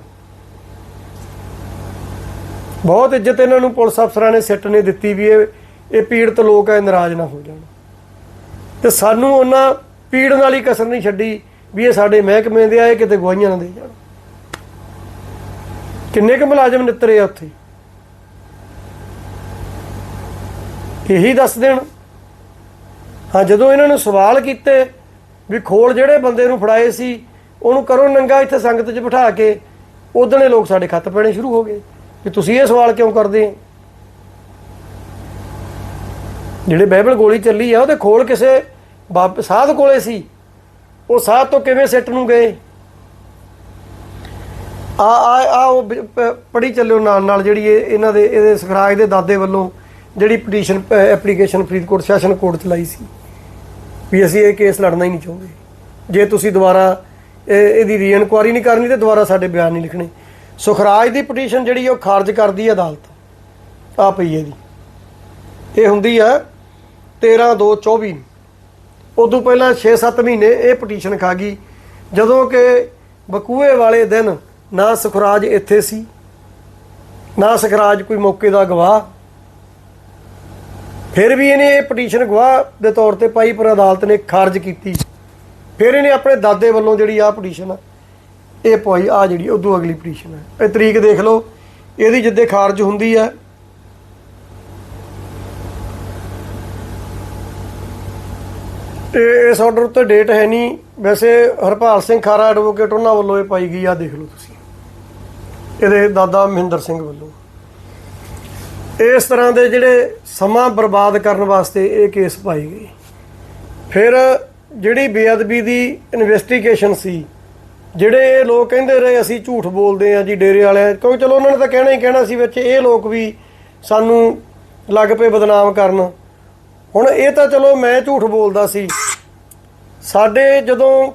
ਬਹੁਤ ਇੱਜ਼ਤ ਇਹਨਾਂ ਨੂੰ ਪੁਲਿਸ ਅਫਸਰਾਂ ਨੇ, ਸਿੱਟ ਨੇ ਦਿੱਤੀ ਵੀ ਇਹ ਇਹ ਪੀੜਤ ਲੋਕ ਐ ਨਾਰਾਜ਼ ਨਾ ਹੋ ਜਾਣ। ਤੇ ਸਾਨੂੰ ਉਹਨਾਂ ਪੀੜ ਨਾਲ ਹੀ ਕਸਰ ਨਹੀਂ ਛੱਡੀ ਵੀ ਇਹ ਸਾਡੇ ਮਹਿਕਮੇ ਦੇ ਆਏ ਕਿਤੇ ਗਵਾਹੀਆਂ ਨਾ ਦੇ ਜਾਣ। ਕਿੰਨੇ ਕੁ ਮੁਲਾਜ਼ਮ ਨਿੱਤਰੇ ਆ ਉੱਥੇ? ਇਹੀ ਦੱਸ ਦੇਣ। ਹਾਂ, ਜਦੋਂ ਇਹਨਾਂ ਨੂੰ ਸਵਾਲ ਕੀਤੇ ਵੀ ਖੋਲ ਜਿਹੜੇ ਬੰਦੇ ਨੂੰ ਫੜਾਏ ਸੀ, ਉਹਨੂੰ ਕਰੋ ਨੰਗਾ ਇੱਥੇ ਸੰਗਤ 'ਚ ਬਿਠਾ ਕੇ, ਉਦਣੇ ਲੋਕ ਸਾਡੇ ਖੱਤ ਪੈਣੇ ਸ਼ੁਰੂ ਹੋ ਗਏ। ਕਿ ਤੁਸੀਂ ਇਹ ਸਵਾਲ ਕਿਉਂ ਕਰਦੇ ਹੋ? ਜਿਹੜੇ ਬਾਈਬਲ ਗੋਲੀ ਚੱਲੀ ਆ, ਉਹਦੇ ਖੋਲ ਕਿਸੇ ਬਾਬ ਸਾਧ ਕੋਲੇ ਸੀ, ਉਹ ਸਾਧ ਤੋਂ ਕਿਵੇਂ ਸਿੱਟ ਨੂੰ ਗਏ? ਆ ਆ ਆ, ਉਹ ਬ- ਪੜ੍ਹੀ ਚੱਲਿਓ ਨਾਲ ਨਾਲ ਜਿਹੜੀ ਇਹ, ਇਹਨਾਂ ਦੇ, ਇਹਦੇ ਸਖਰਾਜ ਦੇ ਦਾਦੇ ਵੱਲੋਂ ਜਿਹੜੀ petition application Faridkot session court ਚ ਲਾਈ ਸੀ ਵੀ ਅਸੀਂ ਇਹ ਕੇਸ ਲੜਨਾ ਹੀ ਨਹੀਂ ਚਾਹੁੰਦੇ। ਜੇ ਤੁਸੀਂ ਦੁਬਾਰਾ, ਇਹ, ਇਹਦੀ ਰੀਇਨਕੁਆਰੀ ਨਹੀਂ ਕਰਨੀ ਤੇ ਦੁਬਾਰਾ ਸਾਡੇ ਬਿਆਨ ਨਹੀਂ ਲਿਖਣੇ। ਸੁਖਰਾਜ ਦੀ ਪਟੀਸ਼ਨ ਜਿਹੜੀ ਉਹ ਖਾਰਜ ਕਰਦੀ ਹੈ ਅਦਾਲਤ। ਆ ਪਈ ਇਹਦੀ ਇਹ ਹੁੰਦੀ ਆ 13 2 24 ਉਦੋਂ ਪਹਿਲਾਂ 6-7 ਮਹੀਨੇ ਇਹ ਪਟੀਸ਼ਨ ਖਾ ਗਈ। ਜਦੋਂ ਕਿ ਬਕੂਏ ਵਾਲੇ ਦਿਨ ਨਾ ਸੁਖਰਾਜ ਇੱਥੇ ਸੀ, ਨਾ ਸੁਖਰਾਜ ਕੋਈ ਮੌਕੇ ਦਾ ਗਵਾਹ। ਫਿਰ ਵੀ ਇਹਨੇ ਇਹ ਪਟੀਸ਼ਨ ਗਵਾਹ ਦੇ ਤੌਰ ਤੇ ਪਾਈ, ਪਰ ਅਦਾਲਤ ਨੇ ਖਾਰਜ ਕੀਤੀ। ਫਿਰ ਇਹਨੇ ਆਪਣੇ ਦਾਦੇ ਵੱਲੋਂ ਜਿਹੜੀ ਆ ਪਟੀਸ਼ਨ ਇਹ ਪਾਈ ਆ ਜਿਹੜੀ, ਉਦੋਂ ਅਗਲੀ ਪਟੀਸ਼ਨ ਹੈ ਇਹ ਤਰੀਕ ਦੇਖ ਲਓ, ਇਹਦੀ ਜਿੱਦੇ ਖਾਰਜ ਹੁੰਦੀ ਹੈ ਇਹ ਇਸ ਆਰਡਰ ਉੱਤੇ ਡੇਟ ਹੈ ਨਹੀਂ। ਵੈਸੇ ਹਰਪਾਲ ਸਿੰਘ ਖਾਰਾ ਐਡਵੋਕੇਟ ਉਹਨਾਂ ਵੱਲੋਂ ਇਹ ਪਾਈ ਗਈ ਆ ਦੇਖ ਲਓ ਤੁਸੀਂ। ਇਹਦੇ ਦਾਦਾ ਮਹਿੰਦਰ ਸਿੰਘ ਵੱਲੋਂ। ਇਸ ਤਰ੍ਹਾਂ ਦੇ ਜਿਹੜੇ ਸਮਾਂ ਬਰਬਾਦ ਕਰਨ ਵਾਸਤੇ ਇਹ ਕੇਸ ਪਾਈ ਗਈ। ਫਿਰ ਜਿਹੜੀ ਬੇਅਦਬੀ ਦੀ ਇਨਵੈਸਟੀਗੇਸ਼ਨ ਸੀ, ਜਿਹੜੇ ਇਹ ਲੋਕ ਕਹਿੰਦੇ ਰਹੇ ਅਸੀਂ ਝੂਠ ਬੋਲਦੇ ਆ ਜੀ ਡੇਰੇ ਵਾਲਿਆਂ, ਕਿਉਂਕਿ ਚਲੋ ਉਹਨਾਂ ਨੇ ਤਾਂ ਕਹਿਣਾ ਹੀ ਕਹਿਣਾ ਸੀ ਵਿੱਚ, ਇਹ ਲੋਕ ਵੀ ਸਾਨੂੰ ਲੱਗ ਪਏ ਬਦਨਾਮ ਕਰਨ। ਹੁਣ ਇਹ ਤਾਂ ਚਲੋ ਮੈਂ ਝੂਠ ਬੋਲਦਾ ਸੀ। ਸਾਡੇ ਜਦੋਂ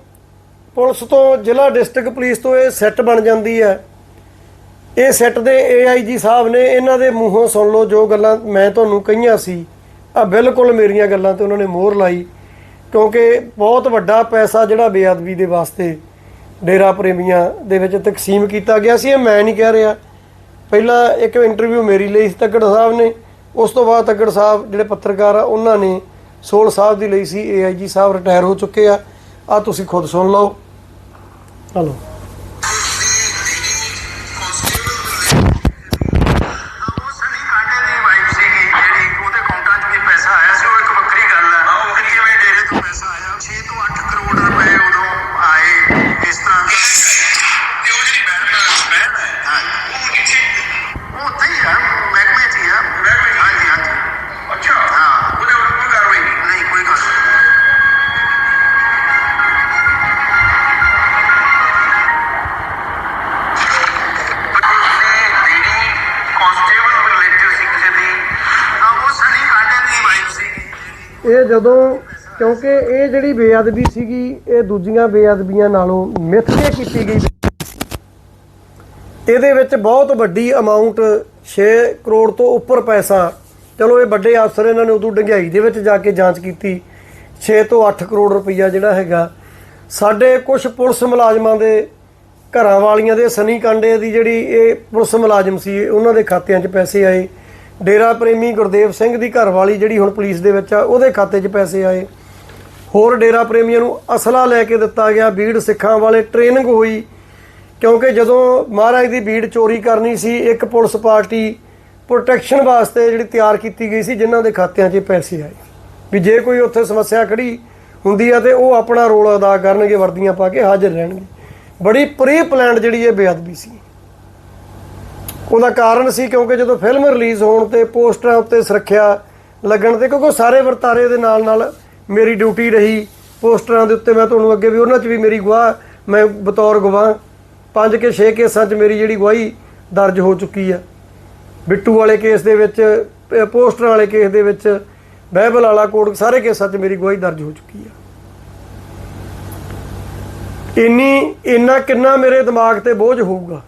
ਪੁਲਿਸ ਤੋਂ ਜ਼ਿਲ੍ਹਾ ਡਿਸਟ੍ਰਿਕਟ ਪੁਲਿਸ ਤੋਂ ਇਹ ਸੈੱਟ ਬਣ ਜਾਂਦੀ ਹੈ, ਇਹ ਸੈੱਟ ਦੇ ਏਆਈਜੀ ਸਾਹਿਬ ਨੇ ਇਹਨਾਂ ਦੇ ਮੂੰਹੋਂ ਸੁਣ ਲਓ ਜੋ ਗੱਲਾਂ ਮੈਂ ਤੁਹਾਨੂੰ ਕਹੀਆਂ ਸੀ। ਆ ਬਿਲਕੁਲ ਮੇਰੀਆਂ ਗੱਲਾਂ ਤੇ ਉਹਨਾਂ ਨੇ ਮੋਹਰ ਲਾਈ, ਕਿਉਂਕਿ ਬਹੁਤ ਵੱਡਾ ਪੈਸਾ ਜਿਹੜਾ ਬੇਅਦਬੀ ਦੇ ਵਾਸਤੇ ਡੇਰਾ ਪ੍ਰੇਮੀਆਂ ਦੇ ਵਿੱਚ ਤਕਸੀਮ ਕੀਤਾ ਗਿਆ ਸੀ, ਇਹ ਮੈਂ ਨਹੀਂ ਕਹਿ ਰਿਹਾ। ਪਹਿਲਾਂ ਇੱਕ ਇੰਟਰਵਿਊ ਮੇਰੀ ਲਈ ਸੀ ਤੱਕੜ ਸਾਹਿਬ ਨੇ। ਉਸ ਤੋਂ ਬਾਅਦ ਤੱਕੜ ਸਾਹਿਬ ਜਿਹੜੇ ਪੱਤਰਕਾਰ ਆ, ਉਹਨਾਂ ਨੇ ਸੋਲ ਸਾਹਿਬ ਦੀ ਲਈ ਸੀ ਏਆਈਜੀ ਸਾਹਿਬ ਰਿਟਾਇਰ ਹੋ ਚੁੱਕੇ ਆ। ਆ ਤੁਸੀਂ ਖੁਦ ਸੁਣ ਲਓ। ਹਲੋ। ਇਹ ਜਦੋਂ, ਕਿਉਂਕਿ ਇਹ ਜਿਹੜੀ ਬੇਅਦਬੀ ਸੀਗੀ, ਇਹ ਦੂਜੀਆਂ ਬੇਅਦਬੀਆਂ ਨਾਲੋਂ ਮਿੱਥ ਕੇ ਕੀਤੀ ਗਈ। ਇਹਦੇ ਵਿੱਚ ਬਹੁਤ ਵੱਡੀ ਅਮਾਉਂਟ 6 ਕਰੋੜ ਤੋਂ ਉੱਪਰ ਪੈਸਾ, ਚਲੋ ਇਹ ਵੱਡੇ ਅਫਸਰ ਇਹਨਾਂ ਨੇ ਉਦੋਂ ਡੰਗਿਆਈ ਦੇ ਵਿੱਚ ਜਾ ਕੇ ਜਾਂਚ ਕੀਤੀ। 6 ਤੋਂ 8 ਕਰੋੜ ਰੁਪਈਆ ਜਿਹੜਾ ਹੈਗਾ, ਸਾਡੇ ਕੁਝ ਪੁਲਿਸ ਮੁਲਾਜ਼ਮਾਂ ਦੇ ਘਰਾਂ ਵਾਲੀਆਂ ਦੇ ਸਨੀ ਕਾਂਡੇ ਦੀ ਜਿਹੜੀ ਇਹ ਪੁਲਿਸ ਮੁਲਾਜ਼ਮ ਸੀ, ਉਹਨਾਂ ਦੇ ਖਾਤਿਆਂ 'ਚ ਪੈਸੇ ਆਏ। ਡੇਰਾ ਪ੍ਰੇਮੀ ਗੁਰਦੇਵ ਸਿੰਘ ਦੀ ਘਰਵਾਲੀ ਜਿਹੜੀ ਹੁਣ ਪੁਲਿਸ ਦੇ ਵਿੱਚ ਆ, ਉਹਦੇ ਖਾਤੇ 'ਚ ਪੈਸੇ ਆਏ। ਹੋਰ ਡੇਰਾ ਪ੍ਰੇਮੀਆਂ ਨੂੰ ਅਸਲਾ ਲੈ ਕੇ ਦਿੱਤਾ ਗਿਆ ਬੀੜ ਸਿੱਖਾਂ ਵਾਲੇ। ਟ੍ਰੇਨਿੰਗ ਹੋਈ, ਕਿਉਂਕਿ ਜਦੋਂ ਮਹਾਰਾਜ ਦੀ ਬੀੜ ਚੋਰੀ ਕਰਨੀ ਸੀ, ਇੱਕ ਪੁਲਿਸ ਪਾਰਟੀ ਪ੍ਰੋਟੈਕਸ਼ਨ ਵਾਸਤੇ ਜਿਹੜੀ ਤਿਆਰ ਕੀਤੀ ਗਈ ਸੀ, ਜਿਨ੍ਹਾਂ ਦੇ ਖਾਤਿਆਂ 'ਚ ਪੈਸੇ ਆਏ। ਵੀ ਜੇ ਕੋਈ ਉੱਥੇ ਸਮੱਸਿਆ ਖੜੀ ਹੁੰਦੀ ਆ ਤੇ ਉਹ ਆਪਣਾ ਰੋਲ ਅਦਾ ਕਰਨਗੇ, ਵਰਦੀਆਂ ਪਾ ਕੇ ਹਾਜ਼ਰ ਰਹਿਣਗੇ। ਬੜੀ ਪ੍ਰੀ ਪਲਾਨਡ ਜਿਹੜੀ ਇਹ ਬੇਅਦਬੀ ਸੀ। ਉਹਦਾ ਕਾਰਨ ਸੀ ਕਿਉਂਕਿ ਜਦੋਂ ਫਿਲਮ ਰਿਲੀਜ਼ ਹੋਣ ਤੇ ਪੋਸਟਰਾਂ ਉੱਤੇ ਸੁਰੱਖਿਆ ਲੱਗਣ ਤੇ ਕਿਉਂਕਿ ਸਾਰੇ ਵਰਤਾਰੇ ਦੇ ਨਾਲ ਨਾਲ ਮੇਰੀ ਡਿਊਟੀ ਰਹੀ ਪੋਸਟਰਾਂ ਦੇ ਉੱਤੇ ਮੈਂ ਤੁਹਾਨੂੰ ਅੱਗੇ ਵੀ ਉਹਨਾਂ 'ਚ ਵੀ ਮੇਰੀ ਗਵਾਹ ਮੈਂ ਬਤੌਰ ਗਵਾਹ ਪੰਜ ਕੇ 6 ਕੇਸਾਂ 'ਚ ਮੇਰੀ ਜਿਹੜੀ ਗਵਾਹੀ ਦਰਜ ਹੋ ਚੁੱਕੀ ਆ। ਬਿੱਟੂ ਵਾਲੇ ਕੇਸ ਦੇ ਵਿੱਚ ਅ, ਪੋਸਟਰਾਂ ਵਾਲੇ ਕੇਸ ਦੇ ਵਿੱਚ ਬਹਿਬਲ ਵਾਲਾ ਕੋਡ ਸਾਰੇ ਕੇਸਾਂ 'ਚ ਮੇਰੀ ਗਵਾਹੀ ਦਰਜ ਹੋ ਚੁੱਕੀ ਆ। ਇੰਨੀ ਇੰਨਾ ਕਿੰਨਾ ਮੇਰੇ ਦਿਮਾਗ ਤੇ ਬੋਝ ਹੋਊਗਾ।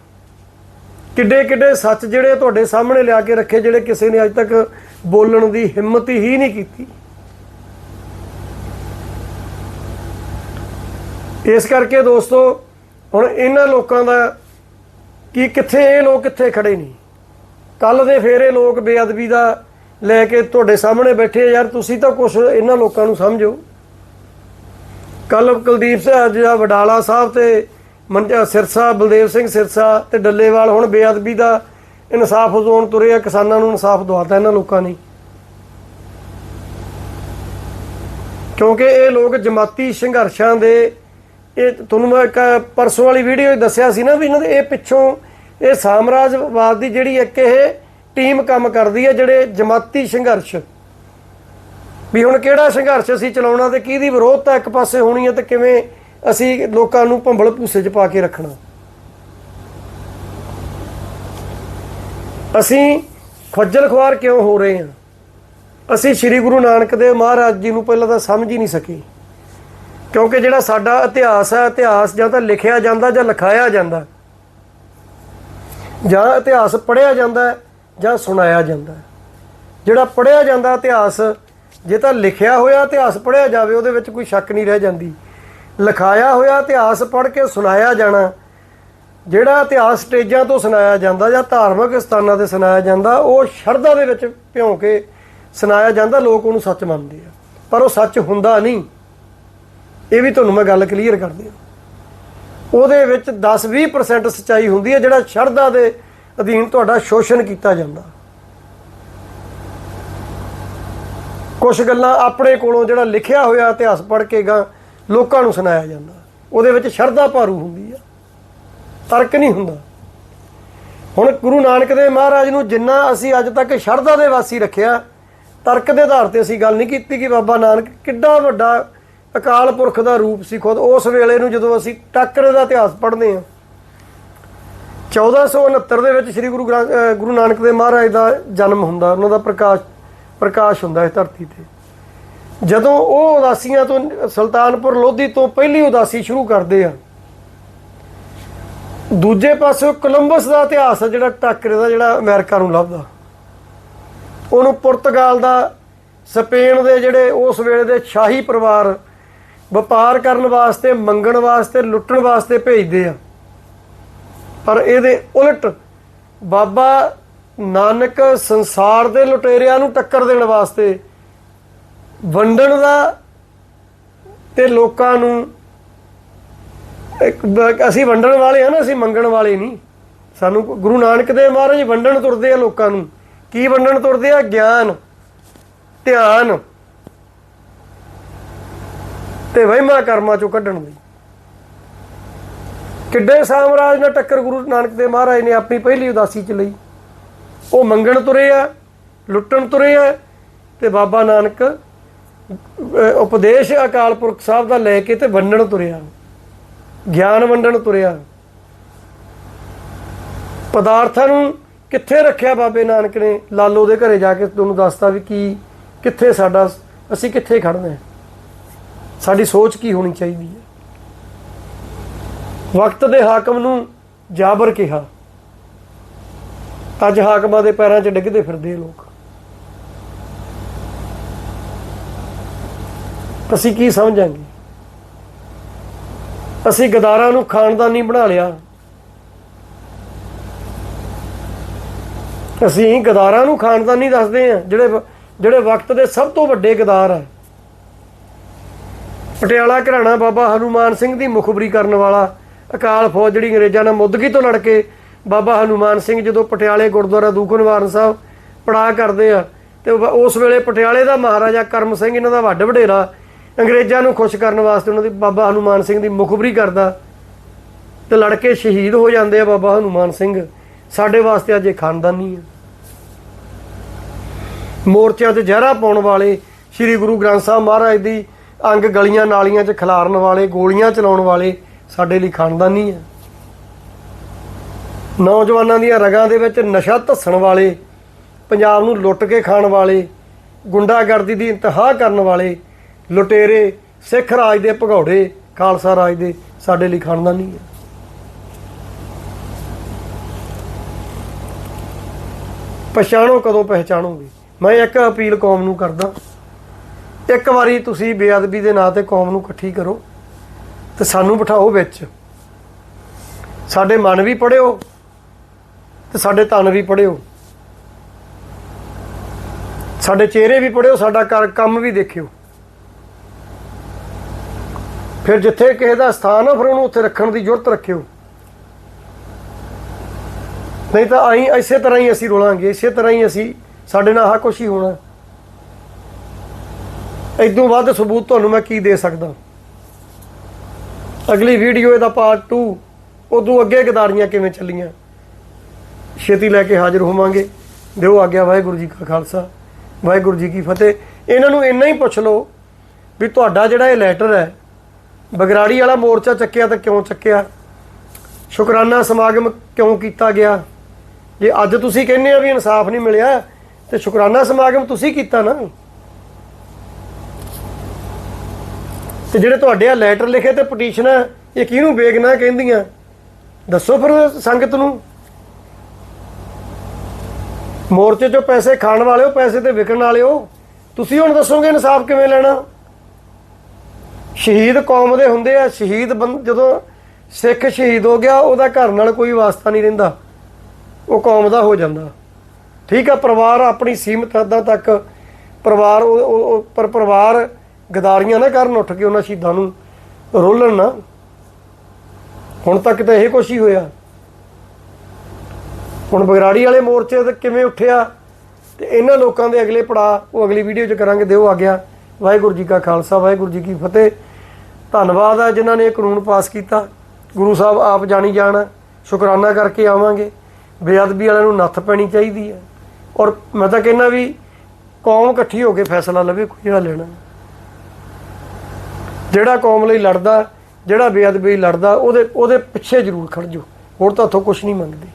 ਕਿੱਡੇ ਕਿੱਡੇ ਸੱਚ ਜਿਹੜੇ ਤੁਹਾਡੇ ਸਾਹਮਣੇ ਲਿਆ ਕੇ ਰੱਖੇ ਜਿਹੜੇ ਕਿਸੇ ਨੇ ਅੱਜ ਤੱਕ ਬੋਲਣ ਦੀ ਹਿੰਮਤ ਹੀ ਨਹੀਂ ਕੀਤੀ। ਇਸ ਕਰਕੇ ਦੋਸਤੋ, ਹੁਣ ਇਹਨਾਂ ਲੋਕਾਂ ਦਾ ਕਿ ਕਿੱਥੇ ਇਹ ਲੋਕ ਕਿੱਥੇ ਖੜੇ ਨਹੀਂ ਕੱਲ ਦੇ ਫੇਰ ਇਹ ਲੋਕ ਬੇਅਦਬੀ ਦਾ ਲੈ ਕੇ ਤੁਹਾਡੇ ਸਾਹਮਣੇ ਬੈਠੇ ਯਾਰ, ਤੁਸੀਂ ਤਾਂ ਕੁਝ ਇਹਨਾਂ ਲੋਕਾਂ ਨੂੰ ਸਮਝੋ। ਕੱਲ ਕੁਲਦੀਪ ਸਿੰਘ ਜਿਹੜਾ ਵਡਾਲਾ ਸਾਹਿਬ ਤੇ ਮੰਜਾ ਸਿਰਸਾ, ਬਲਦੇਵ ਸਿੰਘ ਸਿਰਸਾ ਤੇ ਡੱਲੇਵਾਲ ਹੁਣ ਬੇਅਦਬੀ ਦਾ ਇਨਸਾਫ ਜ਼ੋਨ ਤੁਰੇ ਆ, ਕਿਸਾਨਾਂ ਨੂੰ ਇਨਸਾਫ ਦਵਾਤਾ ਇਹਨਾਂ ਲੋਕਾਂ ਨੇ। ਕਿਉਂਕਿ ਇਹ ਲੋਕ ਜਮਾਤੀ ਸੰਘਰਸ਼ਾਂ ਦੇ, ਇਹ ਤੁਹਾਨੂੰ ਮੈਂ ਇੱਕ ਪਰਸੋਂ ਵਾਲੀ ਵੀਡੀਓ 'ਚ ਦੱਸਿਆ ਸੀ ਨਾ ਵੀ ਇਹਨਾਂ ਦੇ ਇਹ ਪਿੱਛੋਂ ਇਹ ਸਾਮਰਾਜਵਾਦ ਦੀ ਜਿਹੜੀ ਇੱਕ ਇਹ ਟੀਮ ਕੰਮ ਕਰਦੀ ਹੈ ਜਿਹੜੇ ਜਮਾਤੀ ਸੰਘਰਸ਼। ਵੀ ਹੁਣ ਕਿਹੜਾ ਸੰਘਰਸ਼ ਅਸੀਂ ਚਲਾਉਣਾ ਤੇ ਕਿਹਦੀ ਵਿਰੋਧਤਾ ਇੱਕ ਪਾਸੇ ਹੋਣੀ ਹੈ ਤੇ ਕਿਵੇਂ ਅਸੀਂ ਲੋਕਾਂ ਨੂੰ ਭੰਬਲ ਭੂਸੇ 'ਚ ਪਾ ਕੇ ਰੱਖਣਾ। ਅਸੀਂ ਖੱਜਲ ਖੁਆਰ ਕਿਉਂ ਹੋ ਰਹੇ ਹਾਂ? ਅਸੀਂ ਸ੍ਰੀ ਗੁਰੂ ਨਾਨਕ ਦੇਵ ਮਹਾਰਾਜ ਜੀ ਨੂੰ ਪਹਿਲਾਂ ਤਾਂ ਸਮਝ ਹੀ ਨਹੀਂ ਸਕੇ। ਕਿਉਂਕਿ ਜਿਹੜਾ ਸਾਡਾ ਇਤਿਹਾਸ ਹੈ, ਇਤਿਹਾਸ ਜਾਂ ਤਾਂ ਲਿਖਿਆ ਜਾਂਦਾ ਜਾਂ ਲਿਖਾਇਆ ਜਾਂਦਾ। ਜਾਂ ਇਤਿਹਾਸ ਪੜ੍ਹਿਆ ਜਾਂਦਾ ਜਾਂ ਸੁਣਾਇਆ ਜਾਂਦਾ ਜਿਹੜਾ ਪੜ੍ਹਿਆ ਜਾਂਦਾ ਇਤਿਹਾਸ, ਜੇ ਤਾਂ ਲਿਖਿਆ ਹੋਇਆ ਇਤਿਹਾਸ ਪੜ੍ਹਿਆ ਜਾਵੇ, ਉਹਦੇ ਵਿੱਚ ਕੋਈ ਸ਼ੱਕ ਨਹੀਂ ਰਹਿ ਜਾਂਦੀ। ਲਿਖਾਇਆ ਹੋਇਆ, ਇਤਿਹਾਸ ਪੜ੍ਹ ਕੇ ਸੁਣਾਇਆ ਜਾਣਾ। ਜਿਹੜਾ ਇਤਿਹਾਸ ਸਟੇਜਾਂ ਤੋਂ ਸੁਣਾਇਆ ਜਾਂਦਾ ਜਾਂ ਧਾਰਮਿਕ ਸਥਾਨਾਂ ਤੇ ਸੁਣਾਇਆ ਜਾਂਦਾ, ਉਹ ਸ਼ਰਧਾ ਦੇ ਵਿੱਚ ਭਿਉਂ ਕੇ ਸੁਣਾਇਆ ਜਾਂਦਾ, ਲੋਕ ਉਹਨੂੰ ਸੱਚ ਮੰਨਦੇ ਆ। ਪਰ ਉਹ ਸੱਚ ਹੁੰਦਾ ਨਹੀਂ। ਇਹ ਵੀ ਤੁਹਾਨੂੰ ਮੈਂ ਗੱਲ ਕਲੀਅਰ ਕਰ ਦਿਆਂ ਉਹਦੇ ਵਿੱਚ 10-20% ਸੱਚਾਈ ਹੁੰਦੀ ਹੈ, ਜਿਹੜਾ ਸ਼ਰਧਾ ਦੇ ਅਧੀਨ ਤੁਹਾਡਾ ਸ਼ੋਸ਼ਣ ਕੀਤਾ ਜਾਂਦਾ। ਕੁਝ ਗੱਲਾਂ ਆਪਣੇ ਕੋਲੋਂ ਜਿਹੜਾ ਲਿਖਿਆ ਹੋਇਆ ਇਤਿਹਾਸ ਪੜ੍ਹ ਕੇ ਗਾ ਲੋਕਾਂ ਨੂੰ ਸੁਣਾਇਆ ਜਾਂਦਾ। ਉਹਦੇ ਵਿੱਚ ਸ਼ਰਧਾ ਭਾਰੂ ਹੁੰਦੀ ਆ। ਤਰਕ ਨਹੀਂ ਹੁੰਦਾ। ਹੁਣ ਗੁਰੂ ਨਾਨਕ ਦੇਵ ਮਹਾਰਾਜ ਨੂੰ ਜਿੰਨਾ ਅਸੀਂ ਅੱਜ ਤੱਕ ਸ਼ਰਧਾ ਦੇ ਵਾਸੀ ਰੱਖਿਆ, ਤਰਕ ਦੇ ਆਧਾਰ ਤੇ ਅਸੀਂ ਗੱਲ ਨਹੀਂ ਕੀਤੀ ਕਿ ਬਾਬਾ ਨਾਨਕ ਕਿੱਡਾ ਵੱਡਾ ਅਕਾਲ ਪੁਰਖ ਦਾ ਰੂਪ ਸੀ ਖੁਦ। ਉਸ ਵੇਲੇ ਨੂੰ ਜਦੋਂ ਅਸੀਂ ਟੱਕਰੇ ਦਾ ਇਤਿਹਾਸ ਪੜ੍ਹਦੇ ਹਾਂ 1469 ਦੇ ਵਿੱਚ ਸ੍ਰੀ ਗੁਰੂ ਗ੍ਰੰਥ ਗੁਰੂ ਨਾਨਕ ਦੇਵ ਮਹਾਰਾਜ ਦਾ ਜਨਮ ਹੁੰਦਾ। ਉਹਨਾਂ ਦਾ ਪ੍ਰਕਾਸ਼ ਪ੍ਰਕਾਸ਼ ਹੁੰਦਾ ਇਸ ਧਰਤੀ ਤੇ। ਜਦੋਂ ਉਹ ਉਦਾਸੀਆਂ ਤੋਂ, ਸੁਲਤਾਨਪੁਰ ਲੋਧੀ ਤੋਂ ਪਹਿਲੀ ਉਦਾਸੀ ਸ਼ੁਰੂ ਕਰਦੇ ਆ, ਦੂਜੇ ਪਾਸੇ ਕੋਲੰਬਸ ਦਾ ਇਤਿਹਾਸ ਆ ਜਿਹੜਾ ਟੱਕਰੇ ਦਾ, ਜਿਹੜਾ ਅਮਰੀਕਾ ਨੂੰ ਲੱਭਦਾ। ਉਹਨੂੰ ਪੁਰਤਗਾਲ ਦਾ, ਸਪੇਨ ਦੇ ਜਿਹੜੇ ਉਸ ਵੇਲੇ ਦੇ ਸ਼ਾਹੀ ਪਰਿਵਾਰ ਵਪਾਰ ਕਰਨ ਵਾਸਤੇ, ਮੰਗਣ ਵਾਸਤੇ, ਲੁੱਟਣ ਵਾਸਤੇ ਭੇਜਦੇ ਆ। ਪਰ ਇਹਦੇ ਉਲਟ ਬਾਬਾ ਨਾਨਕ ਸੰਸਾਰ ਦੇ ਲੁਟੇਰਿਆਂ ਨੂੰ ਟੱਕਰ ਦੇਣ ਵਾਸਤੇ ਵੰਡਣ ਦਾ ਤੇ ਲੋਕਾਂ ਨੂੰ ਇੱਕ ਅਸੀਂ ਵੰਡਣ ਵਾਲੇ ਆ ਨਾ, ਅਸੀਂ ਮੰਗਣ ਵਾਲੇ ਨਹੀਂ। ਸਾਨੂੰ ਗੁਰੂ ਨਾਨਕ ਦੇਵ ਮਹਾਰਾਜ ਵੰਡਣ ਤੁਰਦੇ ਆ ਲੋਕਾਂ ਨੂੰ। ਕੀ ਵੰਡਣ ਤੁਰਦੇ ਆ? ਗਿਆਨ, ਧਿਆਨ ਤੇ ਵਹਿਮਾ ਕਰਮਾਂ ਚੋਂ ਕੱਢਣ ਲਈ। ਕਿੱਡੇ ਸਾਮਰਾਜ ਨਾਲ ਟੱਕਰ ਗੁਰੂ ਨਾਨਕ ਦੇਵ ਮਹਾਰਾਜ ਨੇ ਆਪਣੀ ਪਹਿਲੀ ਉਦਾਸੀ ਚ ਲਈ। ਉਹ ਮੰਗਣ ਤੁਰੇ ਆ, ਲੁੱਟਣ ਤੁਰੇ ਆ ਤੇ ਬਾਬਾ ਨਾਨਕ ਉਪਦੇਸ਼ ਅਕਾਲ ਪੁਰਖ ਸਾਹਿਬ ਦਾ ਲੈ ਕੇ ਤੇ ਵੰਡਣ ਤੁਰਿਆ। ਗਿਆਨ ਵੰਡਣ ਤੁਰਿਆ। ਪਦਾਰਥਾਂ ਨੂੰ ਕਿੱਥੇ ਰੱਖਿਆ ਬਾਬੇ ਨਾਨਕ ਨੇ? ਲਾਲੋ ਦੇ ਘਰੇ ਜਾ ਕੇ ਤੁਹਾਨੂੰ ਦੱਸਦਾ ਵੀ ਕੀ, ਕਿੱਥੇ ਸਾਡਾ, ਅਸੀਂ ਕਿੱਥੇ ਖੜਨਾ ਹੈ? ਸਾਡੀ ਸੋਚ ਕੀ ਹੋਣੀ ਚਾਹੀਦੀ ਹੈ? ਵਕਤ ਦੇ ਹਾਕਮ ਨੂੰ ਜਾਬਰ ਕਿਹਾ। ਅੱਜ ਹਾਕਮਾਂ ਦੇ ਪੈਰਾਂ 'ਚ ਡਿੱਗਦੇ ਫਿਰਦੇ ਲੋਕ। ਅਸੀਂ ਕੀ ਸਮਝਾਂਗੇ? ਅਸੀਂ ਗਦਾਰਾਂ ਨੂੰ ਖਾਨਦਾਨੀ ਬਣਾ ਲਿਆ। ਅਸੀਂ ਗਦਾਰਾਂ ਨੂੰ ਖਾਨਦਾਨੀ ਦੱਸਦੇ ਆ ਜਿਹੜੇ ਜਿਹੜੇ ਵਕਤ ਦੇ ਸਭ ਤੋਂ ਵੱਡੇ ਗਦਾਰ ਆ। ਪਟਿਆਲਾ ਘਰਾਣਾ ਬਾਬਾ ਹਨੂਮਾਨ ਸਿੰਘ ਦੀ ਮੁਖਬਰੀ ਕਰਨ ਵਾਲਾ ਅਕਾਲ ਫੌਜ ਜਿਹੜੀ ਅੰਗਰੇਜ਼ਾਂ ਨਾਲ ਮੁੱਦਗੀ ਤੋਂ ਲੜ ਕੇ ਬਾਬਾ ਹਨੂਮਾਨ ਸਿੰਘ ਜਦੋਂ ਪਟਿਆਲੇ ਗੁਰਦੁਆਰਾ ਦੂਖਨਵਾਰਨ ਸਾਹਿਬ ਪੜਾ ਕਰਦੇ ਆ, ਤੇ ਉਸ ਵੇਲੇ ਪਟਿਆਲੇ ਦਾ ਮਹਾਰਾਜਾ ਕਰਮ ਸਿੰਘ ਇਹਨਾਂ ਦਾ ਵੱਡ ਵਡੇਰਾ ਅੰਗਰੇਜ਼ਾਂ ਨੂੰ ਖੁਸ਼ ਕਰਨ ਵਾਸਤੇ ਉਹਨਾਂ ਦੀ ਬਾਬਾ ਹਨੂਮਾਨ ਸਿੰਘ ਦੀ ਮੁਖਬਰੀ ਕਰਦਾ। ਤੇ ਲੜਕੇ ਸ਼ਹੀਦ ਹੋ ਜਾਂਦੇ ਆ ਬਾਬਾ ਹਨੂਮਾਨ ਸਿੰਘ। ਸਾਡੇ ਵਾਸਤੇ ਅੱਜ ਇਹ ਖਾਨਦਾਨੀ ਆ। ਮੋਰਚਿਆਂ ਤੇ ਜ਼ਹਿਰਾ ਪਾਉਣ ਵਾਲੇ ਸ੍ਰੀ ਗੁਰੂ ਗ੍ਰੰਥ ਸਾਹਿਬ ਮਹਾਰਾਜ ਦੀ ਅੰਗ ਗਲੀਆਂ ਨਾਲੀਆਂ 'ਚ ਖਿਲਾਰਨ ਵਾਲੇ, ਗੋਲੀਆਂ ਚਲਾਉਣ ਵਾਲੇ ਸਾਡੇ ਲਈ ਖਾਨਦਾਨੀ ਆ। ਨੌਜਵਾਨਾਂ ਦੀਆਂ ਰਗਾਂ ਦੇ ਵਿੱਚ ਨਸ਼ਾ ਧੱਸਣ ਵਾਲੇ, ਪੰਜਾਬ ਨੂੰ ਲੁੱਟ ਕੇ ਖਾਣ ਵਾਲੇ, ਗੁੰਡਾਗਰਦੀ ਦੀ ਇੰਤਹਾ ਕਰਨ ਵਾਲੇ ਲੁਟੇਰੇ, ਸਿੱਖ ਰਾਜ ਦੇ ਭਗੌੜੇ, ਖਾਲਸਾ ਰਾਜ ਦੇ, ਸਾਡੇ ਲਈ ਖਾਨਦਾਨੀ ਹੈ। ਪਛਾਣੋ ਕਦੋਂ ਪਹਿਚਾਣੋਗੇ? ਮੈਂ ਇੱਕ ਅਪੀਲ ਕੌਮ ਨੂੰ ਕਰਦਾ। ਇੱਕ ਵਾਰੀ ਤੁਸੀਂ ਬੇਅਦਬੀ ਦੇ ਨਾਂ ਤੇ ਕੌਮ ਨੂੰ ਇਕੱਠੀ ਕਰੋ ਤੇ ਸਾਨੂੰ ਬਿਠਾਓ ਵਿੱਚ। ਸਾਡੇ ਮਨ ਵੀ ਪੜਿਓ ਤੇ ਸਾਡੇ ਤਨ ਵੀ ਪੜਿਓ ਸਾਡੇ ਚਿਹਰੇ ਵੀ ਪੜਿਓ ਸਾਡਾ ਕਰ ਕੰਮ ਵੀ ਦੇਖਿਓ। ਫਿਰ ਜਿੱਥੇ ਕਿਸੇ ਦਾ ਸਥਾਨ ਆ, ਫਿਰ ਉਹਨੂੰ ਉੱਥੇ ਰੱਖਣ ਦੀ ਜ਼ਰੂਰਤ ਰੱਖਿਓ। ਨਹੀਂ ਤਾਂ ਆਈ ਇਸੇ ਤਰ੍ਹਾਂ ਹੀ ਅਸੀਂ ਰੋਲਾਂਗੇ, ਇਸੇ ਤਰ੍ਹਾਂ ਹੀ ਅਸੀਂ, ਸਾਡੇ ਨਾਲ ਆਹ ਕੁਛ ਹੀ ਹੋਣਾ। ਇਦੋਂ ਵੱਧ ਸਬੂਤ ਤੁਹਾਨੂੰ ਮੈਂ ਕੀ ਦੇ ਸਕਦਾ? ਅਗਲੀ ਵੀਡੀਓ ਇਹਦਾ ਪਾਰਟ 2 ਉਦੋਂ ਅੱਗੇ ਗਦਾਰੀਆਂ ਕਿਵੇਂ ਚੱਲੀਆਂ? ਛੇਤੀ ਲੈ ਕੇ ਹਾਜ਼ਰ ਹੋਵਾਂਗੇ। ਦਿਓ ਆਗਿਆ ਵਾਹਿਗੁਰੂ ਜੀ ਕਾ ਖਾਲਸਾ, ਵਾਹਿਗੁਰੂ ਜੀ ਕੀ ਫਤਿਹ। ਇਹਨਾਂ ਨੂੰ ਇੰਨਾ ਹੀ ਪੁੱਛ ਲਓ ਵੀ ਤੁਹਾਡਾ ਜਿਹੜਾ ਇਹ ਲੈਟਰ ਹੈ ਬਗਰਾੜੀ ਵਾਲਾ ਮੋਰਚਾ ਚੱਕਿਆ ਤਾਂ ਕਿਉਂ ਚੱਕਿਆ? ਸ਼ੁਕਰਾਨਾ ਸਮਾਗਮ ਕਿਉਂ ਕੀਤਾ ਗਿਆ? ਜੇ ਅੱਜ ਤੁਸੀਂ ਕਹਿੰਦੇ ਆ ਵੀ ਇਨਸਾਫ ਨਹੀਂ ਮਿਲਿਆ, ਤੇ ਸ਼ੁਕਰਾਨਾ ਸਮਾਗਮ ਤੁਸੀਂ ਕੀਤਾ ਨਾ। ਤੇ ਜਿਹੜੇ ਤੁਹਾਡੇ ਆ ਲੈਟਰ ਲਿਖੇ ਤੇ ਪਟੀਸ਼ਨ ਇਹ ਕਿਹਨੂੰ ਬੇਗਨਾ ਕਹਿੰਦੀਆਂ? ਦੱਸੋ ਫਿਰ ਸੰਗਤ ਨੂੰ। ਮੋਰਚੇ 'ਚੋਂ ਪੈਸੇ ਖਾਣ ਵਾਲਿਓ ਪੈਸੇ ਤੇ ਵਿਕਣ ਵਾਲਿਓ ਤੁਸੀਂ ਹੁਣ ਦੱਸੋਗੇ ਇਨਸਾਫ ਕਿਵੇਂ ਲੈਣਾ? ਸ਼ਹੀਦ ਕੌਮ ਦੇ ਹੁੰਦੇ ਆ, ਸ਼ਹੀਦ ਬੰ- ਜਦੋਂ ਸਿੱਖ ਸ਼ਹੀਦ ਹੋ ਗਿਆ, ਉਹਦਾ ਘਰ ਨਾਲ ਕੋਈ ਵਾਸਤਾ ਨਹੀਂ ਰਹਿੰਦਾ। ਉਹ ਕੌਮ ਦਾ ਹੋ ਜਾਂਦਾ। ਠੀਕ ਆ, ਪਰਿਵਾਰ ਆਪਣੀ ਸੀਮਤ ਹੱਦਾਂ ਤੱਕ ਪਰਿਵਾਰ ਉਹ- ਉਹ- ਪਰ ਪਰਿਵਾਰ ਗਦਾਰੀਆਂ ਨਾ ਕਰਨ, ਉੱਠ ਕੇ ਉਹਨਾਂ ਸ਼ਹੀਦਾਂ ਨੂੰ ਰੋਲਣ ਨਾ। ਹੁਣ ਤੱਕ ਤਾਂ ਇਹ ਕੁਛ ਹੀ ਹੋਇਆ। ਹੁਣ ਬਗਰਾੜੀ ਵਾਲੇ ਮੋਰਚੇ ਤੇ ਕਿਵੇਂ ਉੱਠਿਆ, ਤੇ ਇਹਨਾਂ ਲੋਕਾਂ ਦੇ ਅਗਲੇ ਪੜਾ ਉਹ ਅਗਲੀ ਵੀਡੀਓ 'ਚ ਕਰਾਂਗੇ, ਦਿਓ ਆ ਗਿਆ। ਵਾਹਿਗੁਰੂ ਜੀ ਕਾ ਖਾਲਸਾ, ਵਾਹਿਗੁਰੂ ਜੀ ਕੀ ਫਤਿਹ। ਧੰਨਵਾਦ ਆ ਜਿਨ੍ਹਾਂ ਨੇ ਇਹ ਕਾਨੂੰਨ ਪਾਸ ਕੀਤਾ। ਗੁਰੂ ਸਾਹਿਬ ਆਪ ਜਾਣੀ ਜਾਣ, ਸ਼ੁਕਰਾਨਾ ਕਰਕੇ ਆਵਾਂਗੇ। ਬੇਅਦਬੀ ਵਾਲਿਆਂ ਨੂੰ ਨੱਥ ਪੈਣੀ ਚਾਹੀਦੀ ਹੈ ਔਰ ਮੈਂ ਤਾਂ ਕਹਿੰਦਾ ਵੀ ਕੌਮ ਇਕੱਠੀ ਹੋ ਕੇ ਫੈਸਲਾ ਲਵੇ, ਕੋਈ ਜਿਹੜਾ ਲੈਣਾ। ਜਿਹੜਾ ਕੌਮ ਲਈ ਲੜਦਾ, ਜਿਹੜਾ ਬੇਅਦਬੀ ਲਈ ਲੜਦਾ, ਉਹਦੇ ਉਹਦੇ ਪਿੱਛੇ ਜ਼ਰੂਰ ਖੜ ਜਾਓ। ਹੋਰ ਤਾਂ ਉੱਥੋਂ ਕੁਝ ਨਹੀਂ ਮੰਗਦੇ।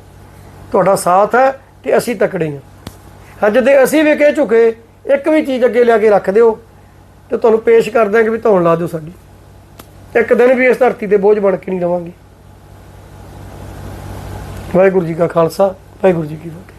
ਤੁਹਾਡਾ ਸਾਥ ਹੈ ਤੇ ਅਸੀਂ ਤਕੜੇ ਹਾਂ। ਅੱਜ ਦੇ ਅਸੀਂ ਵੀ ਕਹਿ ਝੁਕੇ ਇੱਕ ਵੀ ਚੀਜ਼ ਅੱਗੇ ਲਿਆ ਕੇ ਰੱਖ ਦਿਓ ਤੇ ਤੁਹਾਨੂੰ ਪੇਸ਼ ਕਰ ਕਿ ਵੀ ਧੌਣ ਲਾ ਦਿਓ ਸਾਡੀ। ਇੱਕ ਦਿਨ ਵੀ ਇਸ ਧਰਤੀ ਤੇ ਬੋਝ ਬਣ ਕੇ ਨਹੀਂ ਰਵਾਂਗੇ। ਵਾਹਿਗੁਰੂ ਜੀ ਕਾ ਖਾਲਸਾ, ਵਾਹਿਗੁਰੂ ਜੀ ਕੀ ਫਤਿਹ।